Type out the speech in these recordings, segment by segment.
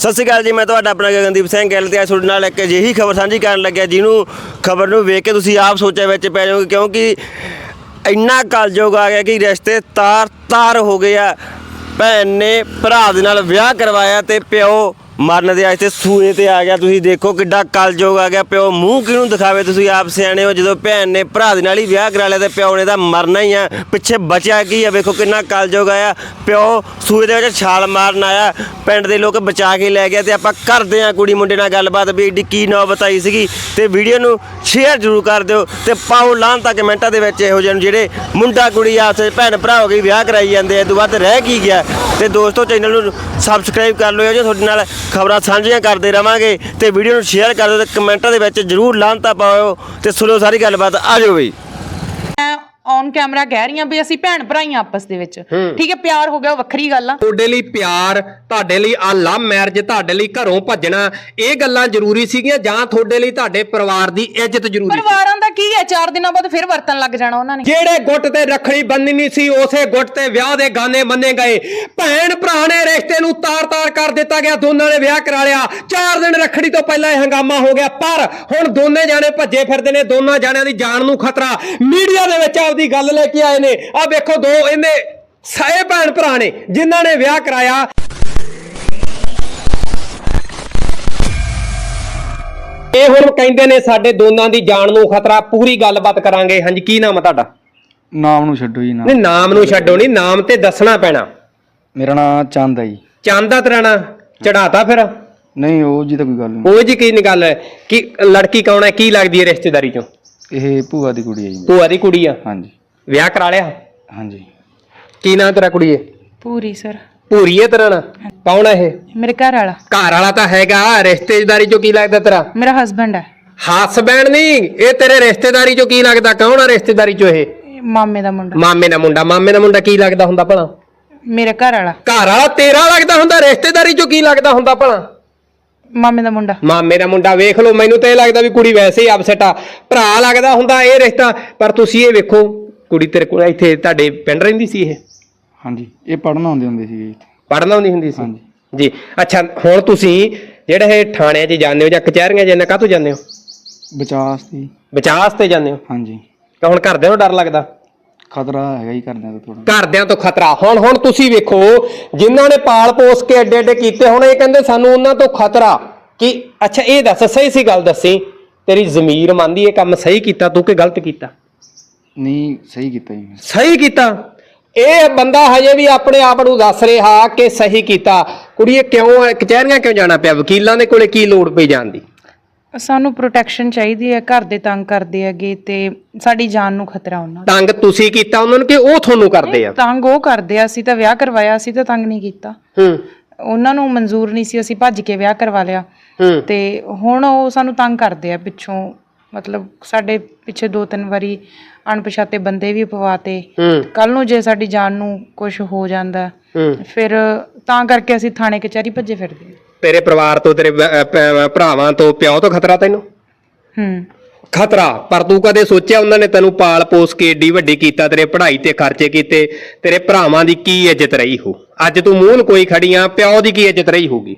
ਸਤਿ ਸ਼੍ਰੀ ਅਕਾਲ ਜੀ, ਮੈਂ ਤੁਹਾਡਾ ਆਪਣਾ ਗਗਨਦੀਪ ਸਿੰਘ ਗਿੱਲ ਤੇ ਅੱਜ ਤੁਹਾਡੇ ਨਾਲ ਇੱਕ ਅਜਿਹੀ ਖਬਰ ਸਾਂਝੀ ਕਰਨ ਲੱਗਿਆ, ਜਿਹਨੂੰ ਖਬਰ ਨੂੰ ਵੇਖ ਕੇ ਤੁਸੀਂ ਆਪ ਸੋਚਿਆ ਵਿੱਚ ਪੈ ਜਾਓਗੇ, ਕਿਉਂਕਿ ਇੰਨਾ ਕਲਯੁਗ ਆ ਗਿਆ ਕਿ ਰਿਸ਼ਤੇ ਤਾਰ ਤਾਰ ਹੋ ਗਏ ਆ। ਭੈਣ ਨੇ ਭਰਾ ਦੇ ਨਾਲ ਵਿਆਹ ਕਰਵਾਇਆ ਤੇ ਪਿਓ ਮਰਨ ਦੇ ਅੱਜ ਤੇ ਸੂਏ ਤੇ ਆ ਗਿਆ। ਤੁਸੀਂ ਦੇਖੋ ਕਿੱਡਾ ਕਲਯੁਗ ਆ ਗਿਆ। ਪਿਓ, ਮੂੰਹ ਕਿਹਨੂੰ ਦਿਖਾਵੇ ਤੁਸੀਂ ਆਪ ਸਿਆਣੇ ਹੋ? ਜਦੋਂ ਭੈਣ ਨੇ ਭਰਾ ਦੇ ਨਾਲ ਹੀ ਵਿਆਹ ਕਰਾ ਲਿਆ ਤੇ ਪਿਓ ਨੇ ਤਾਂ ਮਰਨਾ ਹੀ ਆ। ਪਿੱਛੇ ਬਚਿਆ ਕੀ ਆ? ਵੇਖੋ ਕਿੰਨਾ ਕਲਯੁਗ ਆਇਆ। ਪਿਓ ਸੂਏ ਦੇ ਵਿੱਚ ਛਾਲ ਮਾਰਨ ਆਇਆ। ਪਿੰਡ ਦੇ ਲੋਕ ਬਚਾ ਕੇ ਲੈ ਗਿਆ ਤੇ ਆਪਾਂ ਕਰਦੇ ਆ ਕੁੜੀ ਮੁੰਡੇ ਨਾਲ ਗੱਲਬਾਤ ਵੀ। ਏਡੀ ਕੀ ਨੌਬਤ ਆਈ ਸੀਗੀ। ਤੇ ਵੀਡੀਓ ਨੂੰ ਸ਼ੇਅਰ ਜ਼ਰੂਰ ਕਰ ਦਿਓ ਤੇ ਪਾਓ ਲਾਂ ਤਾਂ ਕਮੈਂਟਾਂ ਦੇ ਵਿੱਚ ਇਹੋ ਜਿਹੇ ਜਿਹੜੇ ਮੁੰਡਾ, ਕੁੜੀ ਆਪਸ ਵਿੱਚ ਭੈਣ, ਭਰਾ ਹੋ ਗਈ, ਵਿਆਹ ਕਰਾਈ ਜਾਂਦੇ ਆ। ਇਹ ਤੋਂ ਬਾਅਦ ਰਹਿ ਕੀ ਗਿਆ? ਤੇ ਦੋਸਤੋ ਚੈਨਲ ਨੂੰ ਸਬਸਕ੍ਰਾਈਬ ਕਰ ਲਿਓ ਜੇ ਤੁਹਾਡੇ ਨਾਲ ਖਬਰਾਂ ਸਾਂਝੀਆਂ ਕਰਦੇ ਰਵਾਂਗੇ ਤੇ ਵੀਡੀਓ ਨੂੰ ਸ਼ੇਅਰ ਕਰ ਦਿਓ ਤੇ ਕਮੈਂਟਾਂ ਦੇ ਵਿੱਚ ਜ਼ਰੂਰ ਲਾਂਤਾ ਪਾਓ ਤੇ ਸੁਣੋ ਸਾਰੀ ਗੱਲਬਾਤ। ਆ ਜਾਓ ਬਈ। ਔਨ ਕੈਮਰਾ ਕਹਿ ਰਹੀ ਹਾਂ ਵੀ ਅਸੀਂ ਭੈਣ ਭਰਾਈ ਆਂ ਆਪਸ ਦੇ ਵਿੱਚ। ਠੀਕ ਹੈ ਪਿਆਰ ਹੋ ਗਿਆ ਉਹ ਵੱਖਰੀ ਗੱਲ ਆ। ਤੁਹਾਡੇ ਲਈ ਪਿਆਰ ਤੁਹਾਡੇ ਲਈ ਆ ਲਵ ਮੈਰਿਜ ਤੁਹਾਡੇ ਲਈ ਘਰੋਂ ਭੱਜਣਾ ਇਹ ਗੱਲਾਂ ਜ਼ਰੂਰੀ ਸੀਗੀਆਂ ਜਾਂ ਤੁਹਾਡੇ ਲਈ ਤੁਹਾਡੇ ਪਰਿਵਾਰ ਦੀ ਇੱਜ਼ਤ ਜ਼ਰੂਰੀ ਸੀ? ਪਰਿਵਾਰਾਂ ਦਾ ਕੀ ਹੈ? 4 ਦਿਨਾਂ ਬਾਅਦ ਫਿਰ ਵਰਤਣ ਲੱਗ ਜਾਣਾ ਉਹਨਾਂ ਨੇ। ਜਿਹੜੇ ਗੁੱਟ ਤੇ ਰੱਖੜੀ ਬੰਨਣੀ ਸੀ ਉਸੇ ਗੁੱਟ ਤੇ ਵਿਆਹ ਦੇ ਗਾਣੇ ਮੰਨੇ ਗਏ। ਭੈਣ ਭਰਾ ਨੇ ਰਿਸ਼ਤੇ ਨੂੰ ਤਾਰ-ਤਾਰ ਕਰ ਦਿੱਤਾ ਗਿਆ ਦੋਨਾਂ ਨੇ ਵਿਆਹ ਕਰਾ ਲਿਆ। 4 ਦਿਨ ਰੱਖੜੀ ਤੋਂ ਪਹਿਲਾਂ ਇਹ ਹੰਗਾਮਾ ਹੋ ਗਿਆ ਪਰ ਹੁਣ ਦੋਨੇ ਜਾਣੇ ਭੱਜੇ ਫਿਰਦੇ ਨੇ ਦੋਨਾਂ ਜਾਣਿਆਂ ਦੀ ਜਾਨ ਨੂੰ ਖਤਰਾ। ਮੀਡੀਆ ਦੇ ਵਿੱਚ ਆਪਦੀ ਗੱਲ ਲੈ ਕੇ ਆਏ ਨੇ। ਆ ਵੇਖੋ ਦੋ ਇਹਨੇ ਸਾਏ ਭੈਣ ਭਰਾ ਨੇ ਜਿਨ੍ਹਾਂ ਨੇ ਵਿਆਹ ਕਰਾਇਆ। ਇਹ ਹੁਣ ਕਹਿੰਦੇ ਨੇ ਸਾਡੇ ਦੋਨਾਂ ਦੀ ਜਾਨ ਨੂੰ ਖਤਰਾ ਪੂਰੀ ਗੱਲਬਾਤ ਕਰਾਂਗੇ। ਹਾਂਜੀ ਕੀ ਨਾਮ ਆ ਤੁਹਾਡਾ? ਨਾਮ ਨੂੰ ਛੱਡੋ ਜੀ ਨਾਮ। ਨਹੀਂ ਨਾਮ ਨੂੰ ਛੱਡੋ ਨਹੀਂ ਨਾਮ ਤੇ ਦੱਸਣਾ ਪੈਣਾ। ਮੇਰਾ ਨਾਮ ਚੰਦ ਹੈ ਜੀ। ਚੰਦ ਦਾ ਤੇਰਾ ਨਾਂ? ਚੜਾਤਾ ਫਿਰ? ਨਹੀਂ ਉਹ ਜੀ ਤਾਂ ਕੋਈ ਗੱਲ ਨਹੀਂ ਉਹ ਜੀ ਕੀ ਗੱਲ ਹੈ? ਕਿ ਲੜਕੀ ਕੌਣ ਹੈ? ਕੀ ਲੱਗਦੀ ਹੈ ਰਿਸ਼ਤੇਦਾਰੀ ਚੋਂ? ਇਹ ਭੂਆ ਦੀ ਕੁੜੀ ਹੈ ਜੀ। ਭੂਆ ਦੀ ਕੁੜੀ ਆ? ਹਾਂਜੀ। ਵਿਆਹ ਕਰਾ ਲਿਆ? ਹਾਂਜੀ। ਕੀ ਨਾਂ ਤੇਰਾ ਕੁੜੀਏ? ਪੂਰੀ ਸਰ। ਭੂਰੀ ਹੈ ਤੇਰਾ ਨਾਂ? ਕੌਣ ਹੈ ਇਹ? ਮੇਰੇ ਘਰ ਵਾਲਾ। ਘਰ ਵਾਲਾ ਤਾਂ ਹੈਗਾ ਰਿਸ਼ਤੇਦਾਰੀ ਚੋਂ ਕੀ ਲੱਗਦਾ ਤੇਰਾ? ਮੇਰਾ ਹਸਬੰਡ ਹੈ। ਹਸਬੈਂਡ ਨਹੀਂ ਇਹ ਤੇਰੇ ਰਿਸ਼ਤੇਦਾਰੀ ਚੋਂ ਕੀ ਲੱਗਦਾ? ਕੌਣ ਆ ਰਿਸ਼ਤੇਦਾਰੀ ਚੋਂ ਇਹ? ਇਹ ਮਾਮੇ ਦਾ ਮੁੰਡਾ। ਮਾਮੇ ਦਾ ਮੁੰਡਾ ਮਾਮੇ ਦਾ ਮੁੰਡਾ ਕੀ ਲੱਗਦਾ ਹੁੰਦਾ ਭਲਾ? ਮੇਰੇ ਘਰ ਵਾਲਾ। ਘਰ ਵਾਲਾ ਤੇਰਾ ਲੱਗਦਾ ਹੁੰਦਾ ਰਿਸ਼ਤੇਦਾਰੀ ਚੋਂ ਕੀ ਲੱਗਦਾ ਹੁੰਦਾ ਭਲਾ? ਮਾਮੇ ਦਾ ਮੁੰਡਾ। ਮਾਮੇ ਦਾ ਮੁੰਡਾ ਵੇਖ ਲਓ ਮੈਨੂੰ ਤਾਂ ਇਹ ਲੱਗਦਾ ਵੀ ਕੁੜੀ ਵੈਸੇ ਹੀ ਅਪਸੈਟ ਆ। ਭਰਾ ਲੱਗਦਾ ਹੁੰਦਾ ਇਹ ਰਿਸ਼ਤਾ ਪਰ ਤੁਸੀਂ ਇਹ ਵੇਖੋ ਕੁੜੀ ਤੇਰੇ ਕੋਲ ਇੱਥੇ ਤੁਹਾਡੇ ਪਿੰਡ ਰਹਿੰਦੀ ਸੀ ਇਹ? ਹਾਂਜੀ ਇਹ ਪੜਨ ਆਉਂਦੇ ਹੁੰਦੇ ਸੀ ਜੀ ਪੜਨ ਆਉਂਦੀ ਹੁੰਦੀ ਸੀ? ਹਾਂਜੀ। ਜੀ ਅੱਛਾ ਹੁਣ ਤੁਸੀਂ ਜਿਹੜੇ ਇਹ ਥਾਣਿਆਂ 'ਚ ਜਾਂਦੇ ਹੋ ਜਾਂ ਕਚਹਿਰੀਆਂ 'ਚ ਇਹਨਾਂ ਕਾਹਤੋਂ ਜਾਂਦੇ ਹੋ? ਬਚਾਸ ਦੀ। ਬਚਾਅ ਤੇ ਜਾਂਦੇ ਹੋ? ਹਾਂਜੀ। ਤਾਂ ਹੁਣ ਘਰਦਿਆਂ ਨੂੰ ਡਰ ਲੱਗਦਾ? ਖਤਰਾ ਹੈਗਾ ਹੀ ਕਰਦਿਆਂ ਤੋਂ ਥੋੜਾ ਘਰਦਿਆਂ ਤੋਂ ਖਤਰਾ। ਹੁਣ ਹੁਣ ਤੁਸੀਂ ਵੇਖੋ ਜਿਨ੍ਹਾਂ ਨੇ ਪਾਲ ਪੋਸ ਕੇ ਐਡੇ ਐਡੇ ਕੀਤੇ ਹੁਣ ਇਹ ਕਹਿੰਦੇ ਸਾਨੂੰ ਉਹਨਾਂ ਤੋਂ ਖਤਰਾ ਕਿ ਅੱਛਾ ਇਹ ਦੱਸ ਸਹੀ ਸੀ ਗੱਲ ਦੱਸੀ। ਤੇਰੀ ਜ਼ਮੀਰ ਮੰਨਦੀ ਇਹ ਕੰਮ ਸਹੀ ਕੀਤਾ ਤੂੰ ਕਿ ਗਲਤ ਕੀਤਾ? ਨਹੀਂ ਸਹੀ ਕੀਤਾ ਜੀ ਮੈਂ। ਸਹੀ ਕੀਤਾ? ਇਹ ਬੰਦਾ ਹਜੇ ਵੀ ਆਪਣੇ ਆਪ ਨੂੰ ਦੱਸ ਰਿਹਾ ਕਿ ਸਹੀ ਕੀਤਾ। ਕੁੜੀਏ ਕਿਉਂ ਕਚਹਿਰੀਆਂ ਕਿਉਂ ਜਾਣਾ ਪਿਆ? ਵਕੀਲਾਂ ਦੇ ਕੋਲੇ ਕੀ ਲੋੜ ਪਈ ਜਾਣ ਦੀ? ਸਾਨੂੰ ਪ੍ਰੋਟੈਕਸ਼ਨ ਚਾਹੀਦੀ ਹੈ ਘਰ ਦੇ ਤੰਗ ਕਰਦੇ ਹੈਗੇ ਤੇ ਸਾਡੀ ਜਾਨ ਨੂੰ ਖਤਰਾ ਉਹਨਾਂ ਦਾ। ਤੰਗ ਤੁਸੀਂ ਕੀਤਾ ਉਹਨਾਂ ਨੂੰ ਕਿ ਉਹ ਤੁਹਾਨੂੰ ਕਰਦੇ ਆ? ਤੰਗ ਉਹ ਕਰਦੇ ਆ ਅਸੀਂ ਤਾਂ ਵਿਆਹ ਕਰਵਾਇਆ ਅਸੀਂ ਤਾਂ ਤੰਗ ਨਹੀਂ ਕੀਤਾ। ਹੂੰ। ਉਹਨਾਂ ਨੂੰ ਮਨਜ਼ੂਰ ਨਹੀਂ ਸੀ ਅਸੀਂ ਭੱਜ ਕੇ ਵਿਆਹ ਕਰਵਾ ਲਿਆ। ਹੂੰ। ਤੇ ਹੁਣ ਉਹ ਸਾਨੂੰ ਤੰਗ ਕਰਦੇ ਆ ਪਿੱਛੋਂ ਮਤਲਬ ਸਾਡੇ ਪਿੱਛੇ ਦੋ ਤਿੰਨ ਵਾਰੀ ਅਣਪਛਾਤੇ ਬੰਦੇ ਵੀ ਪਵਾਤੇ ਹੂੰ। ਕੱਲ ਨੂੰ ਜੇ ਸਾਡੀ ਜਾਨ ਨੂੰ ਕੁਝ ਹੋ ਜਾਂਦਾ ਹੂੰ। ਫਿਰ ਤਾਂ ਕਰਕੇ ਅਸੀਂ ਥਾਣੇ ਕਚਹਿਰੀ ਭੱਜੇ ਫਿਰਦੇ ਹਾਂ। ਤੇਰੇ ਪਰਿਵਾਰ ਤੋਂ ਤੇਰੇ ਭਰਾਵਾਂ ਤੋਂ ਪਿਓ ਤੋਂ ਖਤਰਾ ਤੈਨੂੰ? ਹੂੰ। ਖਤਰਾ ਪਰ ਤੂੰ ਕਦੇ ਸੋਚਿਆ ਉਹਨਾਂ ਨੇ ਤੈਨੂੰ ਪਾਲ ਪੋਸ ਕੇ ਏਡੀ ਵੱਡੀ ਕੀਤਾ ਤੇਰੇ ਪੜ੍ਹਾਈ ਤੇ ਖਰਚੇ ਕੀਤੇ ਤੇਰੇ ਭਰਾਵਾਂ ਦੀ ਕੀ ਇੱਜ਼ਤ ਰਹੀ ਹੋ? ਅੱਜ ਤੂੰ ਮੂੰਹ ਨੂੰ ਕੋਈ ਖੜੀਆਂ ਪਿਓ ਦੀ ਕੀ ਇੱਜ਼ਤ ਰਹੀ ਹੋਗੀ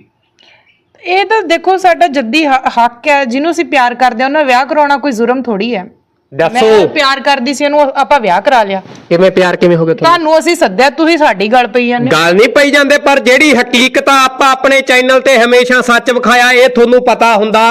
ਇਹ ਤਾਂ ਦੇਖੋ ਸਾਡਾ ਜੱਦੀ ਹ- ਹੱਕ ਹੈ ਜਿਹਨੂੰ ਅਸੀਂ ਪਿਆਰ ਕਰਦੇ ਹਾਂ ਉਹਨਾਂ ਵਿਆਹ ਕਰਾਉਣਾ ਕੋਈ ਜ਼ੁਰਮ ਥੋੜੀ ਹੈ। ਦੱਸੋ ਮੈਂ ਪਿਆਰ ਕਰਦੀ ਸੀ ਉਹਨੂੰ ਆਪਾਂ ਵਿਆਹ ਕਰਾ ਲਿਆ। ਕਿਵੇਂ ਪਿਆਰ ਕਿਵੇਂ ਹੋ ਗਿਆ ਤੁਹਾਨੂੰ? ਤੁਹਾਨੂੰ ਅਸੀਂ ਸੱਦਿਆ ਤੁਸੀਂ ਸਾਡੀ ਗੱਲ ਪਈ ਜਾਂਦੇ ਹੋ। ਗੱਲ ਨਹੀਂ ਪਈ ਜਾਂਦੇ ਪਰ ਜਿਹੜੀ ਹਕੀਕਤ ਆ ਆਪਾਂ ਆਪਣੇ ਚੈਨਲ ਤੇ ਹਮੇਸ਼ਾ ਸੱਚ ਵਿਖਾਇਆ ਇਹ ਤੁਹਾਨੂੰ ਪਤਾ ਹੁੰਦਾ।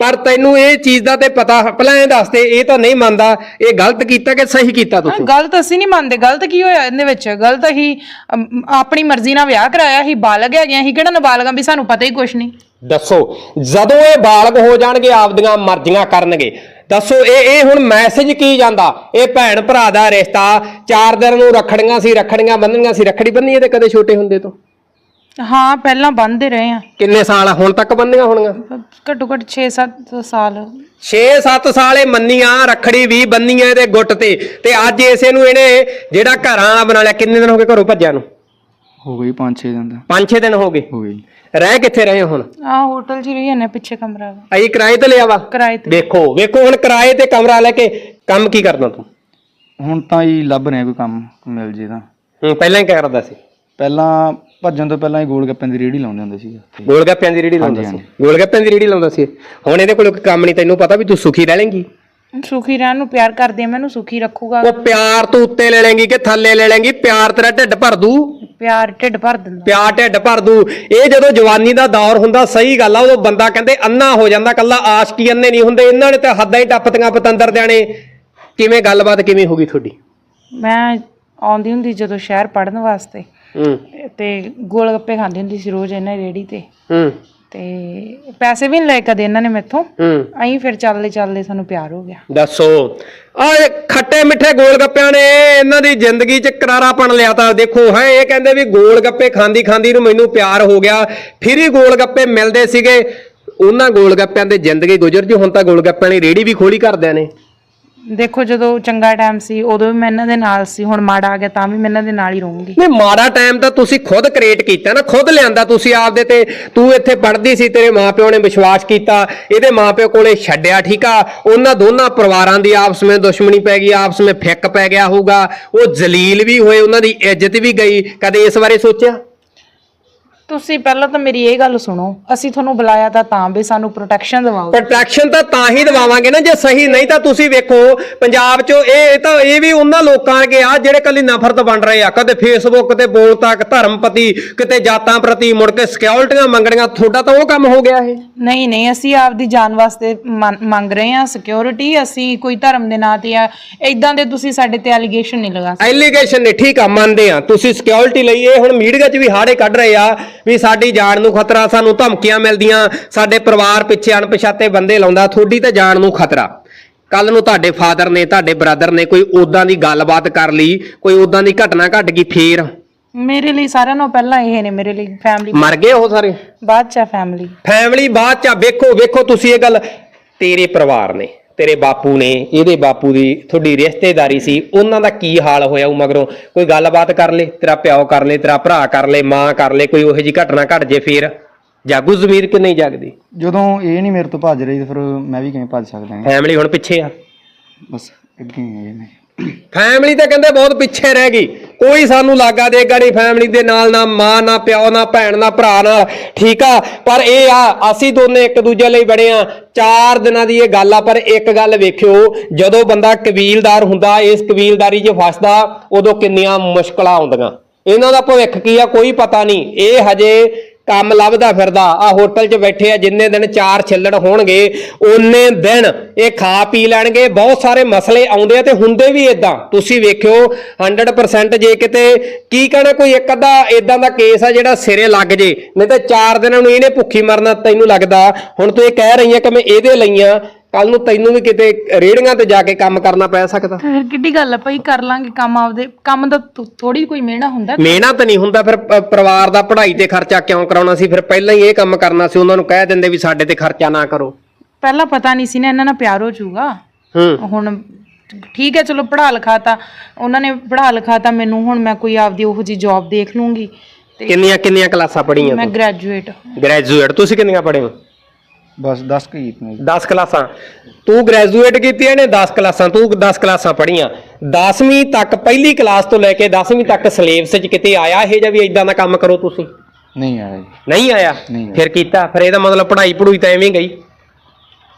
ਪਰ ਤੈਨੂੰ ਇਹ ਚੀਜ਼ ਦਾ ਤੇ ਪਤਾ ਪਹਿਲਾਂ ਇਹ ਦੱਸ ਦੇ ਇਹ ਤਾਂ ਨਹੀਂ ਮੰਨਦਾ। ਇਹ ਗਲਤ ਕੀਤਾ ਕਿ ਸਹੀ ਕੀਤਾ ਹਾਂ, ਤੁਸੀਂ ਗਲਤ ਅਸੀਂ ਨਹੀਂ ਮੰਨਦੇ ਗਲਤ ਕੀ ਹੋਇਆ ਇਹਦੇ ਵਿੱਚ? ਗਲਤ ਹੀ ਅਮ, ਆਪਣੀ ਮਰਜ਼ੀ ਨਾਲ ਵਿਆਹ ਕਰਾਇਆ ਹੀ ਬਾਲਗ ਹੈਗੇ ਅਸੀਂ ਕਿਹੜਾ ਨਾਬਾਲਗਾਂ ਵੀ ਸਾਨੂੰ ਪਤਾ ਹੀ ਕੁਛ ਨਹੀਂ। ਦੱਸੋ ਜਦੋਂ ਇਹ ਬਾਲਗ ਹੋ ਜਾਣਗੇ ਆਪਦੀਆਂ ਮਰਜ਼ੀਆਂ ਕਰਨਗੇ। ਦੱਸੋ ਇਹ ਇਹ ਹੁਣ ਮੈਸੇਜ ਕੀ ਜਾਂਦਾ? ਇਹ ਭੈਣ ਭਰਾ ਦਾ ਰਿਸ਼ਤਾ ਚਾਰ ਦਿਨ ਨੂੰ ਰੱਖੜੀਆਂ ਸੀ ਰੱਖੜੀਆਂ ਬੰਨਣੀਆਂ ਸੀ ਰੱਖੜੀ ਬੰਨੀ ਇਹਦੇ ਕਦੇ ਛੋਟੇ ਹੁੰਦੇ ਤੋਂ? ਹਾਂ ਪਹਿਲਾਂ ਬੰਨਦੇ ਰਹੇ ਆ। ਕਿੰਨੇ ਸਾਲ? ਹੁਣ ਤੱਕ ਬੰਨੀਆਂ ਹੋਣੀਆਂ ਘੱਟੋ ਘੱਟ 6-7 ਸਾਲ। 6-7 ਸਾਲੇ ਮੰਨੀਆਂ ਰੱਖੜੀ ਵੀ ਬੰਨੀਆਂ ਇਹਦੇ ਗੁੱਟ ਤੇ। ਤੇ ਅੱਜ ਇਸੇ ਨੂੰ ਇਹਨੇ ਜਿਹੜਾ ਘਰਾਂ ਬਣਾ ਲਿਆ ਕਿੰਨੇ ਦਿਨ ਹੋ ਗਏ ਘਰੋਂ ਭੱਜਿਆ ਨੂੰ? ਹੋ ਗਈ 5-6 ਦਿਨ ਦਾ। 5-6 ਦਿਨ ਹੋ ਗਏ। ਹੋ ਗਈ ਰਹਿ ਕਿੱਥੇ ਰਹੇ ਹੋ ਹੁਣ? ਆ ਹੋਟਲ 'ਚ ਰਹੀ ਨੇ ਪਿੱਛੇ ਕਮਰਾ ਵਾ। ਅਈ ਕਿਰਾਏ ਤੇ ਲਿਆ ਵਾ? ਕਿਰਾਏ ਤੇ। ਵੇਖੋ ਵੇਖੋ ਹੁਣ ਕਿਰਾਏ ਤੇ ਕਮਰਾ ਲੈ ਕੇ ਕੰਮ ਕੀ ਕਰਦਾ ਤੂੰ? ਹੁਣ ਤਾਂ ਹੀ ਲੱਭ ਰਿਹਾ ਕੋਈ ਕੰਮ ਮਿਲ ਜੇ ਤਾਂ। ਹੂੰ ਪਹਿਲਾਂ ਹੀ ਕਰਦਾ ਸੀ? ਪਹਿਲਾਂ ਭੱਜਣ ਤੋਂ ਪਹਿਲਾਂ ਹੀ ਗੋਲ ਗੱਪਿਆਂ ਦੀ ਰੇਹੜੀ ਲਾਉਂਦੇ ਹੁੰਦੇ ਸੀ ਗੋਲ ਗੱਪਿਆਂ ਦੀ ਰੇੜੀ ਲਾਉਂਦਾ ਸੀ? ਗੋਲ ਗੱਪਿਆਂ ਦੀ ਰੇੜੀ ਲਾਉਂਦਾ ਸੀ। ਹੁਣ ਇਹਦੇ ਕੋਲ ਕੋਈ ਕੰਮ ਨਹੀਂ ਤੈਨੂੰ ਪਤਾ ਵੀ ਤੂੰ ਸੁਖੀ ਰਹਿ ਲੇਂਗੀ। ਸੁਖੀ ਰਹਿਣ ਨੂੰ ਪਿਆਰ ਕਰਦੇ ਆ ਮੈਨੂੰ ਸੁਖੀ ਰੱਖੂਗਾ। ਉਹ ਪਿਆਰ ਤੂੰ ਉੱਤੇ ਲੈ ਲੇਂਗੀ ਕਿ ਥੱਲੇ ਲੈ ਲੇਂਗੀ ਪਿਆਰ ਤੇਰਾ ਢਿੱਡ ਭਰ ਦੂ। ਪਿਆਰ ਢਿੱਡ ਭਰ ਦਿੰਦਾ। ਪਿਆਰ ਢਿੱਡ ਭਰ ਦੂ। ਇਹ ਜਦੋਂ ਜਵਾਨੀ ਦਾ ਦੌਰ ਹੁੰਦਾ ਸਹੀ ਗੱਲ ਆ ਉਦੋਂ ਬੰਦਾ ਕਹਿੰਦੇ ਅੰਨਾ ਹੋ ਜਾਂਦਾ ਕੱਲਾ ਆਸ਼ਕੀ ਅੰਨੇ ਨਹੀਂ ਹੁੰਦੇ। ਇਹਨਾਂ ਨੇ ਤਾਂ ਹੱਦਾਂ ਹੀ ਟੱਪਤੀਆਂ ਪਤੰਦਰ ਦਿਆਣੇ। ਕਿਵੇਂ ਗੱਲਬਾਤ ਕਿਵੇਂ ਹੋ ਗਈ ਤੁਹਾਡੀ? ਮੈਂ ਆਉਂਦੀ ਹੁੰਦੀ ਜਦੋਂ ਸ਼ਹਿਰ ਪੜਨ ਵਾਸਤੇ। ਹੂੰ। ਤੇ ਗੋਲ ਗੱਪੇ ਖਾਂਦੀ ਹੁੰਦੀ ਸੀ ਰੋਜ਼ ਇਹਨਾਂ ਰੇੜੀ ਤੇ। ਹੂੰ। ਤੇ ਪੈਸੇ ਵੀ ਨਹੀਂ ਲਏ ਕਦੇ ਇਹਨਾਂ ਨੇ ਮੈਥੋਂ। ਹੂੰ। ਅਹੀਂ ਫਿਰ ਚੱਲਦੇ ਚੱਲਦੇ ਸਾਨੂੰ ਪਿਆਰ ਹੋ ਗਿਆ। ਦੱਸੋ। ਆ ਖੱਟੇ ਮਿੱਠੇ ਗੋਲ ਗੱਪਿਆਂ ਨੇ ਇਹਨਾਂ ਦੀ ਜ਼ਿੰਦਗੀ 'ਚ ਕਰਾਰਾਪਣ ਲਿਆ ਤਾਂ ਦੇਖੋ ਹੈ ਇਹ ਕਹਿੰਦੇ ਵੀ ਗੋਲ ਗੱਪੇ ਖਾਂਦੀ ਖਾਂਦੀ ਨੂੰ ਮੈਨੂੰ ਪਿਆਰ ਹੋ ਗਿਆ। ਫਿਰ ਹੀ ਗੋਲ ਗੱਪੇ ਮਿਲਦੇ ਸੀਗੇ। ਉਹਨਾਂ ਗੋਲ ਗੱਪਿਆਂ ਦੇ ਜ਼ਿੰਦਗੀ ਗੁਜ਼ਰ ਜੂ ਹੁਣ ਤਾਂ ਗੋਲ ਗੱਪਿਆਂ ਦੀ ਰੇੜੀ ਵੀ ਖੋਲੀ ਕਰਦਿਆਂ ਨੇ। ਦੇਖੋ ਜਦੋਂ ਚੰਗਾ ਟਾਈਮ ਸੀ, ਉਦੋਂ ਵੀ ਮੈਂ ਇਹਨਾਂ ਦੇ ਨਾਲ ਸੀ, ਹੁਣ ਮਾੜਾ ਆ ਗਿਆ ਤਾਂ ਵੀ ਮੈਂ ਇਹਨਾਂ ਦੇ ਨਾਲ ਹੀ ਰਹੂੰਗੀ। ਨਹੀਂ, ਮਾੜਾ ਟਾਈਮ ਤਾਂ ਤੁਸੀਂ ਖੁਦ ਕ੍ਰੀਏਟ ਕੀਤਾ ਨਾ, ਖੁਦ ਲਿਆਂਦਾ ਤੁਸੀਂ ਆਪਦੇ ਤੇ। ਤੂੰ ਇੱਥੇ ਪੜ੍ਹਦੀ ਸੀ, ਤੇਰੇ ਮਾਪਿਓ ਨੇ ਵਿਸ਼ਵਾਸ ਕੀਤਾ, ਇਹਦੇ ਮਾਪਿਓ ਕੋਲੇ ਛੱਡਿਆ ਠੀਕ ਆ। ਉਹਨਾਂ ਦੋਨਾਂ ਪਰਿਵਾਰਾਂ ਦੀ ਆਪਸ ਵਿੱਚ ਦੁਸ਼ਮਣੀ ਪੈ ਗਈ, ਆਪਸ ਵਿੱਚ ਫਿੱਕ ਪੈ ਗਿਆ ਹੋਊਗਾ। ਉਹ ਜ਼ਲੀਲ ਵੀ ਹੋਏ, ਉਹਨਾਂ ਦੀ ਇੱਜ਼ਤ ਵੀ ਗਈ, ਕਦੇ ਇਸ ਬਾਰੇ ਸੋਚਿਆ? ਤੁਸੀਂ ਪਹਿਲਾਂ ਤਾਂ ਮੇਰੀ ਇਹ ਗੱਲ ਸੁਣੋ ਅਸੀਂ ਤੁਹਾਨੂੰ ਬੁਲਾਇਆ ਤਾਂ ਤਾਂ ਵੀ ਸਾਨੂੰ ਪ੍ਰੋਟੈਕਸ਼ਨ ਦਿਵਾਓ। ਪ੍ਰੋਟੈਕਸ਼ਨ ਤਾਂ ਤਾਂ ਹੀ ਦਵਾਵਾਂਗੇ ਨਾ ਜੇ ਸਹੀ ਨਹੀਂ ਤਾਂ ਤੁਸੀਂ ਵੇਖੋ ਪੰਜਾਬ 'ਚ ਇਹ ਇਹ ਤਾਂ ਇਹ ਵੀ ਉਹਨਾਂ ਲੋਕਾਂ ਅਗੇ ਆ ਜਿਹੜੇ ਕੱਲੀ ਨਫ਼ਰਤ ਬਣ ਰਹੇ ਆ ਕਦੇ ਫੇਸਬੁੱਕ ਤੇ ਬੋਲ ਤੱਕ ਧਰਮਪਤੀ ਕਿਤੇ ਜਾਤਾਂ ਪ੍ਰਤੀ ਮੁੜ ਕੇ ਸਿਕਿਉਰਿਟੀਆਂ ਮੰਗਣੀਆਂ ਤੁਹਾਡਾ ਤਾਂ ਉਹ ਕੰਮ ਹੋ ਗਿਆ ਇਹ। ਨਹੀਂ ਨਹੀਂ ਅਸੀਂ ਆਪਦੀ ਜਾਨ ਵਾਸਤੇ ਮੰਗ ਰਹੇ ਹਾਂ ਸਿਕਿਉਰਿਟੀ ਅਸੀਂ ਕੋਈ ਧਰਮ ਦੇ ਨਾਂ ਤੇ ਆ ਇਦਾਂ ਦੇ ਤੁਸੀਂ ਸਾਡੇ ਤੇ ਐਲੀਗੇਸ਼ਨ ਨਹੀਂ ਲਗਾ ਸਕਦੇ। ਐਲੀਗੇਸ਼ਨ ਨੇ ਠੀਕ ਆ ਮੰਨਦੇ ਆ ਤੁਸੀਂ ਸਿਕਿਉਰਿਟੀ ਲਈ ਇਹ ਹੁਣ ਮੀਡੀਆ 'ਚ ਵੀ ਹਾੜੇ ਕੱਢ ਰਹੇ ਆ ਵੀ ਸਾਡੀ ਜਾਨ ਨੂੰ ਖਤਰਾ ਸਾਨੂੰ ਧਮਕੀਆਂ ਮਿਲਦੀਆਂ ਸਾਡੇ ਪਰਿਵਾਰ ਪਿੱਛੇ ਅਣਪਛਾਤੇ ਬੰਦੇ ਲਾਉਂਦਾ ਤੁਹਾਡੀ ਤਾਂ ਜਾਨ ਨੂੰ ਖਤਰਾ। ਕੱਲ ਨੂੰ ਤੁਹਾਡੇ ਫਾਦਰ ਨੇ ਤੁਹਾਡੇ ਬ੍ਰਦਰ ਨੇ ਕੋਈ ਉਦਾਂ ਦੀ ਗੱਲਬਾਤ ਕਰ ਲਈ ਕੋਈ ਉਦਾਂ ਦੀ ਘਟਨਾ ਘਟ ਗਈ ਫੇਰ? ਮੇਰੇ ਲਈ ਸਾਰਿਆਂ ਨਾਲੋਂ ਪਹਿਲਾਂ ਇਹ ਨੇ ਮੇਰੇ ਲਈ ਫੈਮਿਲੀ ਮਰ ਗਏ ਉਹ ਸਾਰੇ? ਬਾਅਦ ਚ ਫੈਮਿਲੀ ਫੈਮਿਲੀ ਬਾਅਦ ਚ ਵੇਖੋ ਵੇਖੋ ਤੁਸੀਂ ਇਹ ਗੱਲ ਤੇਰੇ ਪਰਿਵਾਰ ਨੇ। ਤੇਰੇ ਬਾਪੂ ਨੇ ਇਹਦੇ ਬਾਪੂ ਦੀ ਤੁਹਾਡੀ ਰਿਸ਼ਤੇਦਾਰੀ ਸੀ ਉਹਨਾਂ ਦਾ ਕੀ ਹਾਲ ਹੋਇਆ ਉਹ ਮਗਰੋਂ? ਕੋਈ ਗੱਲਬਾਤ ਕਰ ਲੇ ਤੇਰਾ ਪਿਓ ਕਰ ਲੇ ਤੇਰਾ ਭਰਾ ਕਰ ਲੇ ਮਾਂ ਕਰ ਲੇ ਕੋਈ ਉਹੋ ਜੀ ਘਟਨਾ ਘਟ ਜੇ ਫੇਰ? ਜਾਗੂ ਜ਼ਮੀਰ ਕਿ ਨਹੀਂ ਜਾਗਦੀ? ਜਦੋਂ ਇਹ ਨਹੀਂ ਮੇਰੇ ਤੋਂ ਭੱਜ ਰਹੀ ਤੇ ਫਿਰ ਮੈਂ ਵੀ ਕਿਵੇਂ ਭੱਜ ਸਕਦਾ ਹਾਂ? ਫੈਮਿਲੀ ਹੁਣ ਪਿੱਛੇ ਆ। ਬਸ ਅੱਗੇ ਹੀ ਹੈ ਨੇ ਫੈਮਿਲੀ ਤਾਂ ਕਹਿੰਦੇ ਬਹੁਤ ਪਿੱਛੇ ਰਹਿ ਗਈ। ਕੋਈ ਸਾਨੂੰ ਲਾਗਾ ਦੇਗਾ ਨਹੀਂ ਫੈਮਿਲੀ ਦੇ ਨਾਲ, ਨਾ ਮਾਂ, ਨਾ ਪਿਓ, ਨਾ ਭੈਣ, ਨਾ ਭਰਾ ਨਾਲ ਠੀਕ ਆ। ਪਰ ਇਹ ਆ, ਅਸੀਂ ਦੋਨੇ ਇੱਕ ਦੂਜੇ ਲਈ ਬੜੇ ਆ। ਚਾਰ ਦਿਨਾਂ ਦੀ ਇਹ ਗੱਲ ਆ, ਪਰ ਇੱਕ ਗੱਲ ਵੇਖਿਓ, ਜਦੋਂ ਬੰਦਾ ਕਬੀਲਦਾਰ ਹੁੰਦਾ, ਇਸ ਕਬੀਲਦਾਰੀ 'ਚ ਫਸਦਾ, ਉਦੋਂ ਕਿੰਨੀਆਂ ਮੁਸ਼ਕਲਾਂ ਆਉਂਦੀਆਂ। ਇਹਨਾਂ ਦਾ ਭਵਿੱਖ ਕੀ ਆ, ਕੋਈ ਪਤਾ ਨਹੀਂ। ਇਹ ਹਜੇ ਕੰਮ ਲੱਭਦਾ ਫਿਰਦਾ। ਆ ਹੋਟਲ 'ਚ ਬੈਠੇ ਆ, ਜਿੰਨੇ ਦਿਨ ਚਾਰ ਛਿੱਲੜ ਹੋਣਗੇ, ਓਨੇ ਦਿਨ ਇਹ ਖਾ ਪੀ ਲੈਣਗੇ। ਬਹੁਤ ਸਾਰੇ ਮਸਲੇ ਆਉਂਦੇ ਆ ਤੇ ਹੁੰਦੇ ਵੀ ਇਦਾਂ ਤੁਸੀਂ ਵੇਖਿਓ 100% ਜੇ ਕਿਤੇ ਕੀ ਕਹਣਾ, ਕੋਈ ਇੱਕ ਅੱਧਾ ਇਦਾਂ ਦਾ ਕੇਸ ਆ ਜਿਹੜਾ ਸਿਰੇ ਲੱਗ ਜੇ। ਨਹੀਂ ਤਾਂ ਚਾਰ ਦਿਨਾਂ ਨੂੰ ਇਹਨੇ ਭੁੱਖੀ ਮਰਨਾ ਤੈਨੂੰ ਲੱਗਦਾ। ਹੁਣ ਤੂੰ ਇਹ ਕਹਿ ਰਹੀ ਆ ਕਿ ਮੈਂ ਇਹਦੇ ਲਈਆਂ ਕੱਲ ਨੂੰ ਤੈਨੂੰ ਵੀ ਕਿਤੇ ਰੇੜੀਆਂ ਤੇ ਜਾ ਕੇ ਕੰਮ ਕਰਨਾ ਪੈ ਸਕਦਾ। ਫਿਰ ਕਿੱਡੀ ਗੱਲ ਆ ਭਾਈ ਕਰ ਲਾਂਗੇ ਕੰਮ ਆਪਦੇ ਕੰਮ ਦਾ ਥੋੜੀ ਕੋਈ ਮਿਹਣਾ ਹੁੰਦਾ। ਮਿਹਨਤ ਨਹੀਂ ਹੁੰਦਾ ਫਿਰ ਪ- ਪਰਿਵਾਰ ਦਾ ਪੜ੍ਹਾਈ ਤੇ ਖਰਚਾ ਕਿਉਂ ਕਰਾਉਣਾ ਸੀ? ਫਿਰ ਪਹਿਲਾਂ ਹੀ ਇਹ ਕੰਮ ਕਰਨਾ ਸੀ ਉਹਨਾਂ ਨੂੰ ਕਹਿ ਦਿੰਦੇ ਵੀ ਸਾਡੇ ਤੇ ਖਰਚਾ ਨਾ ਕਰੋ। ਪਹਿਲਾਂ ਪਤਾ ਨਹੀਂ ਸੀ ਨਾ ਇਹਨਾਂ ਨਾਲ ਪਿਆਰ ਹੋ ਜਾਊਗਾ। ਹੂੰ। ਹੁਣ ਠੀਕ ਹੈ ਚਲੋ ਪੜ੍ਹਾ ਲਿਖਾ ਤਾਂ ਉਹਨਾਂ ਨੇ ਪੜ੍ਹਾ ਲਿਖਾ ਤਾਂ ਮੈਨੂੰ ਹੁਣ ਮੈਂ ਕੋਈ ਆਪਦੀ ਉਹੋ ਜੀ ਜੌਬ ਦੇਖ ਲੂੰਗੀ। ਤੇ ਕਿੰਨੀਆਂ ਕਿੰਨੀਆਂ ਕਲਾਸਾਂ ਪੜ੍ਹੀਆਂ ਮੈਂ ਗ੍ਰੈਜੂਏਟ ਗ੍ਰੈਜੂਏਟ ਤੁਸੀਂ ਕਿੰਨੀਆਂ ਪੜ੍ਹੇ ਹੋ? ਬਸ 10 ਕੁ ਕੀਤੀਆਂ ਜੀ। 10 ਕਲਾਸਾਂ। ਤੂੰ ਗ੍ਰੈਜੂਏਟ ਕੀਤੀਆਂ ਨੇ 10 ਕਲਾਸਾਂ ਤੂੰ 10 ਕਲਾਸਾਂ ਪੜ੍ਹੀਆਂ। 10ਵੀਂ ਤੱਕ ਪਹਿਲੀ ਕਲਾਸ ਤੋਂ ਲੈ ਕੇ 10ਵੀਂ ਤੱਕ ਸਿਲੇਬਸ 'ਚ ਕਿਤੇ ਆਇਆ ਇਹ ਜਾਂ ਵੀ ਇਦਾਂ ਦਾ ਕੰਮ ਕਰੋ ਤੁਸੀਂ? ਨਹੀਂ ਆਇਆ ਜੀ। ਨਹੀਂ ਆਇਆ? ਨਹੀਂ ਆਇਆ। ਫਿਰ ਕੀਤਾ ਫਿਰ ਇਹਦਾ ਮਤਲਬ ਪੜ੍ਹਾਈ ਪੜੂਈ ਤਾਂ ਐਵੇਂ ਗਈ।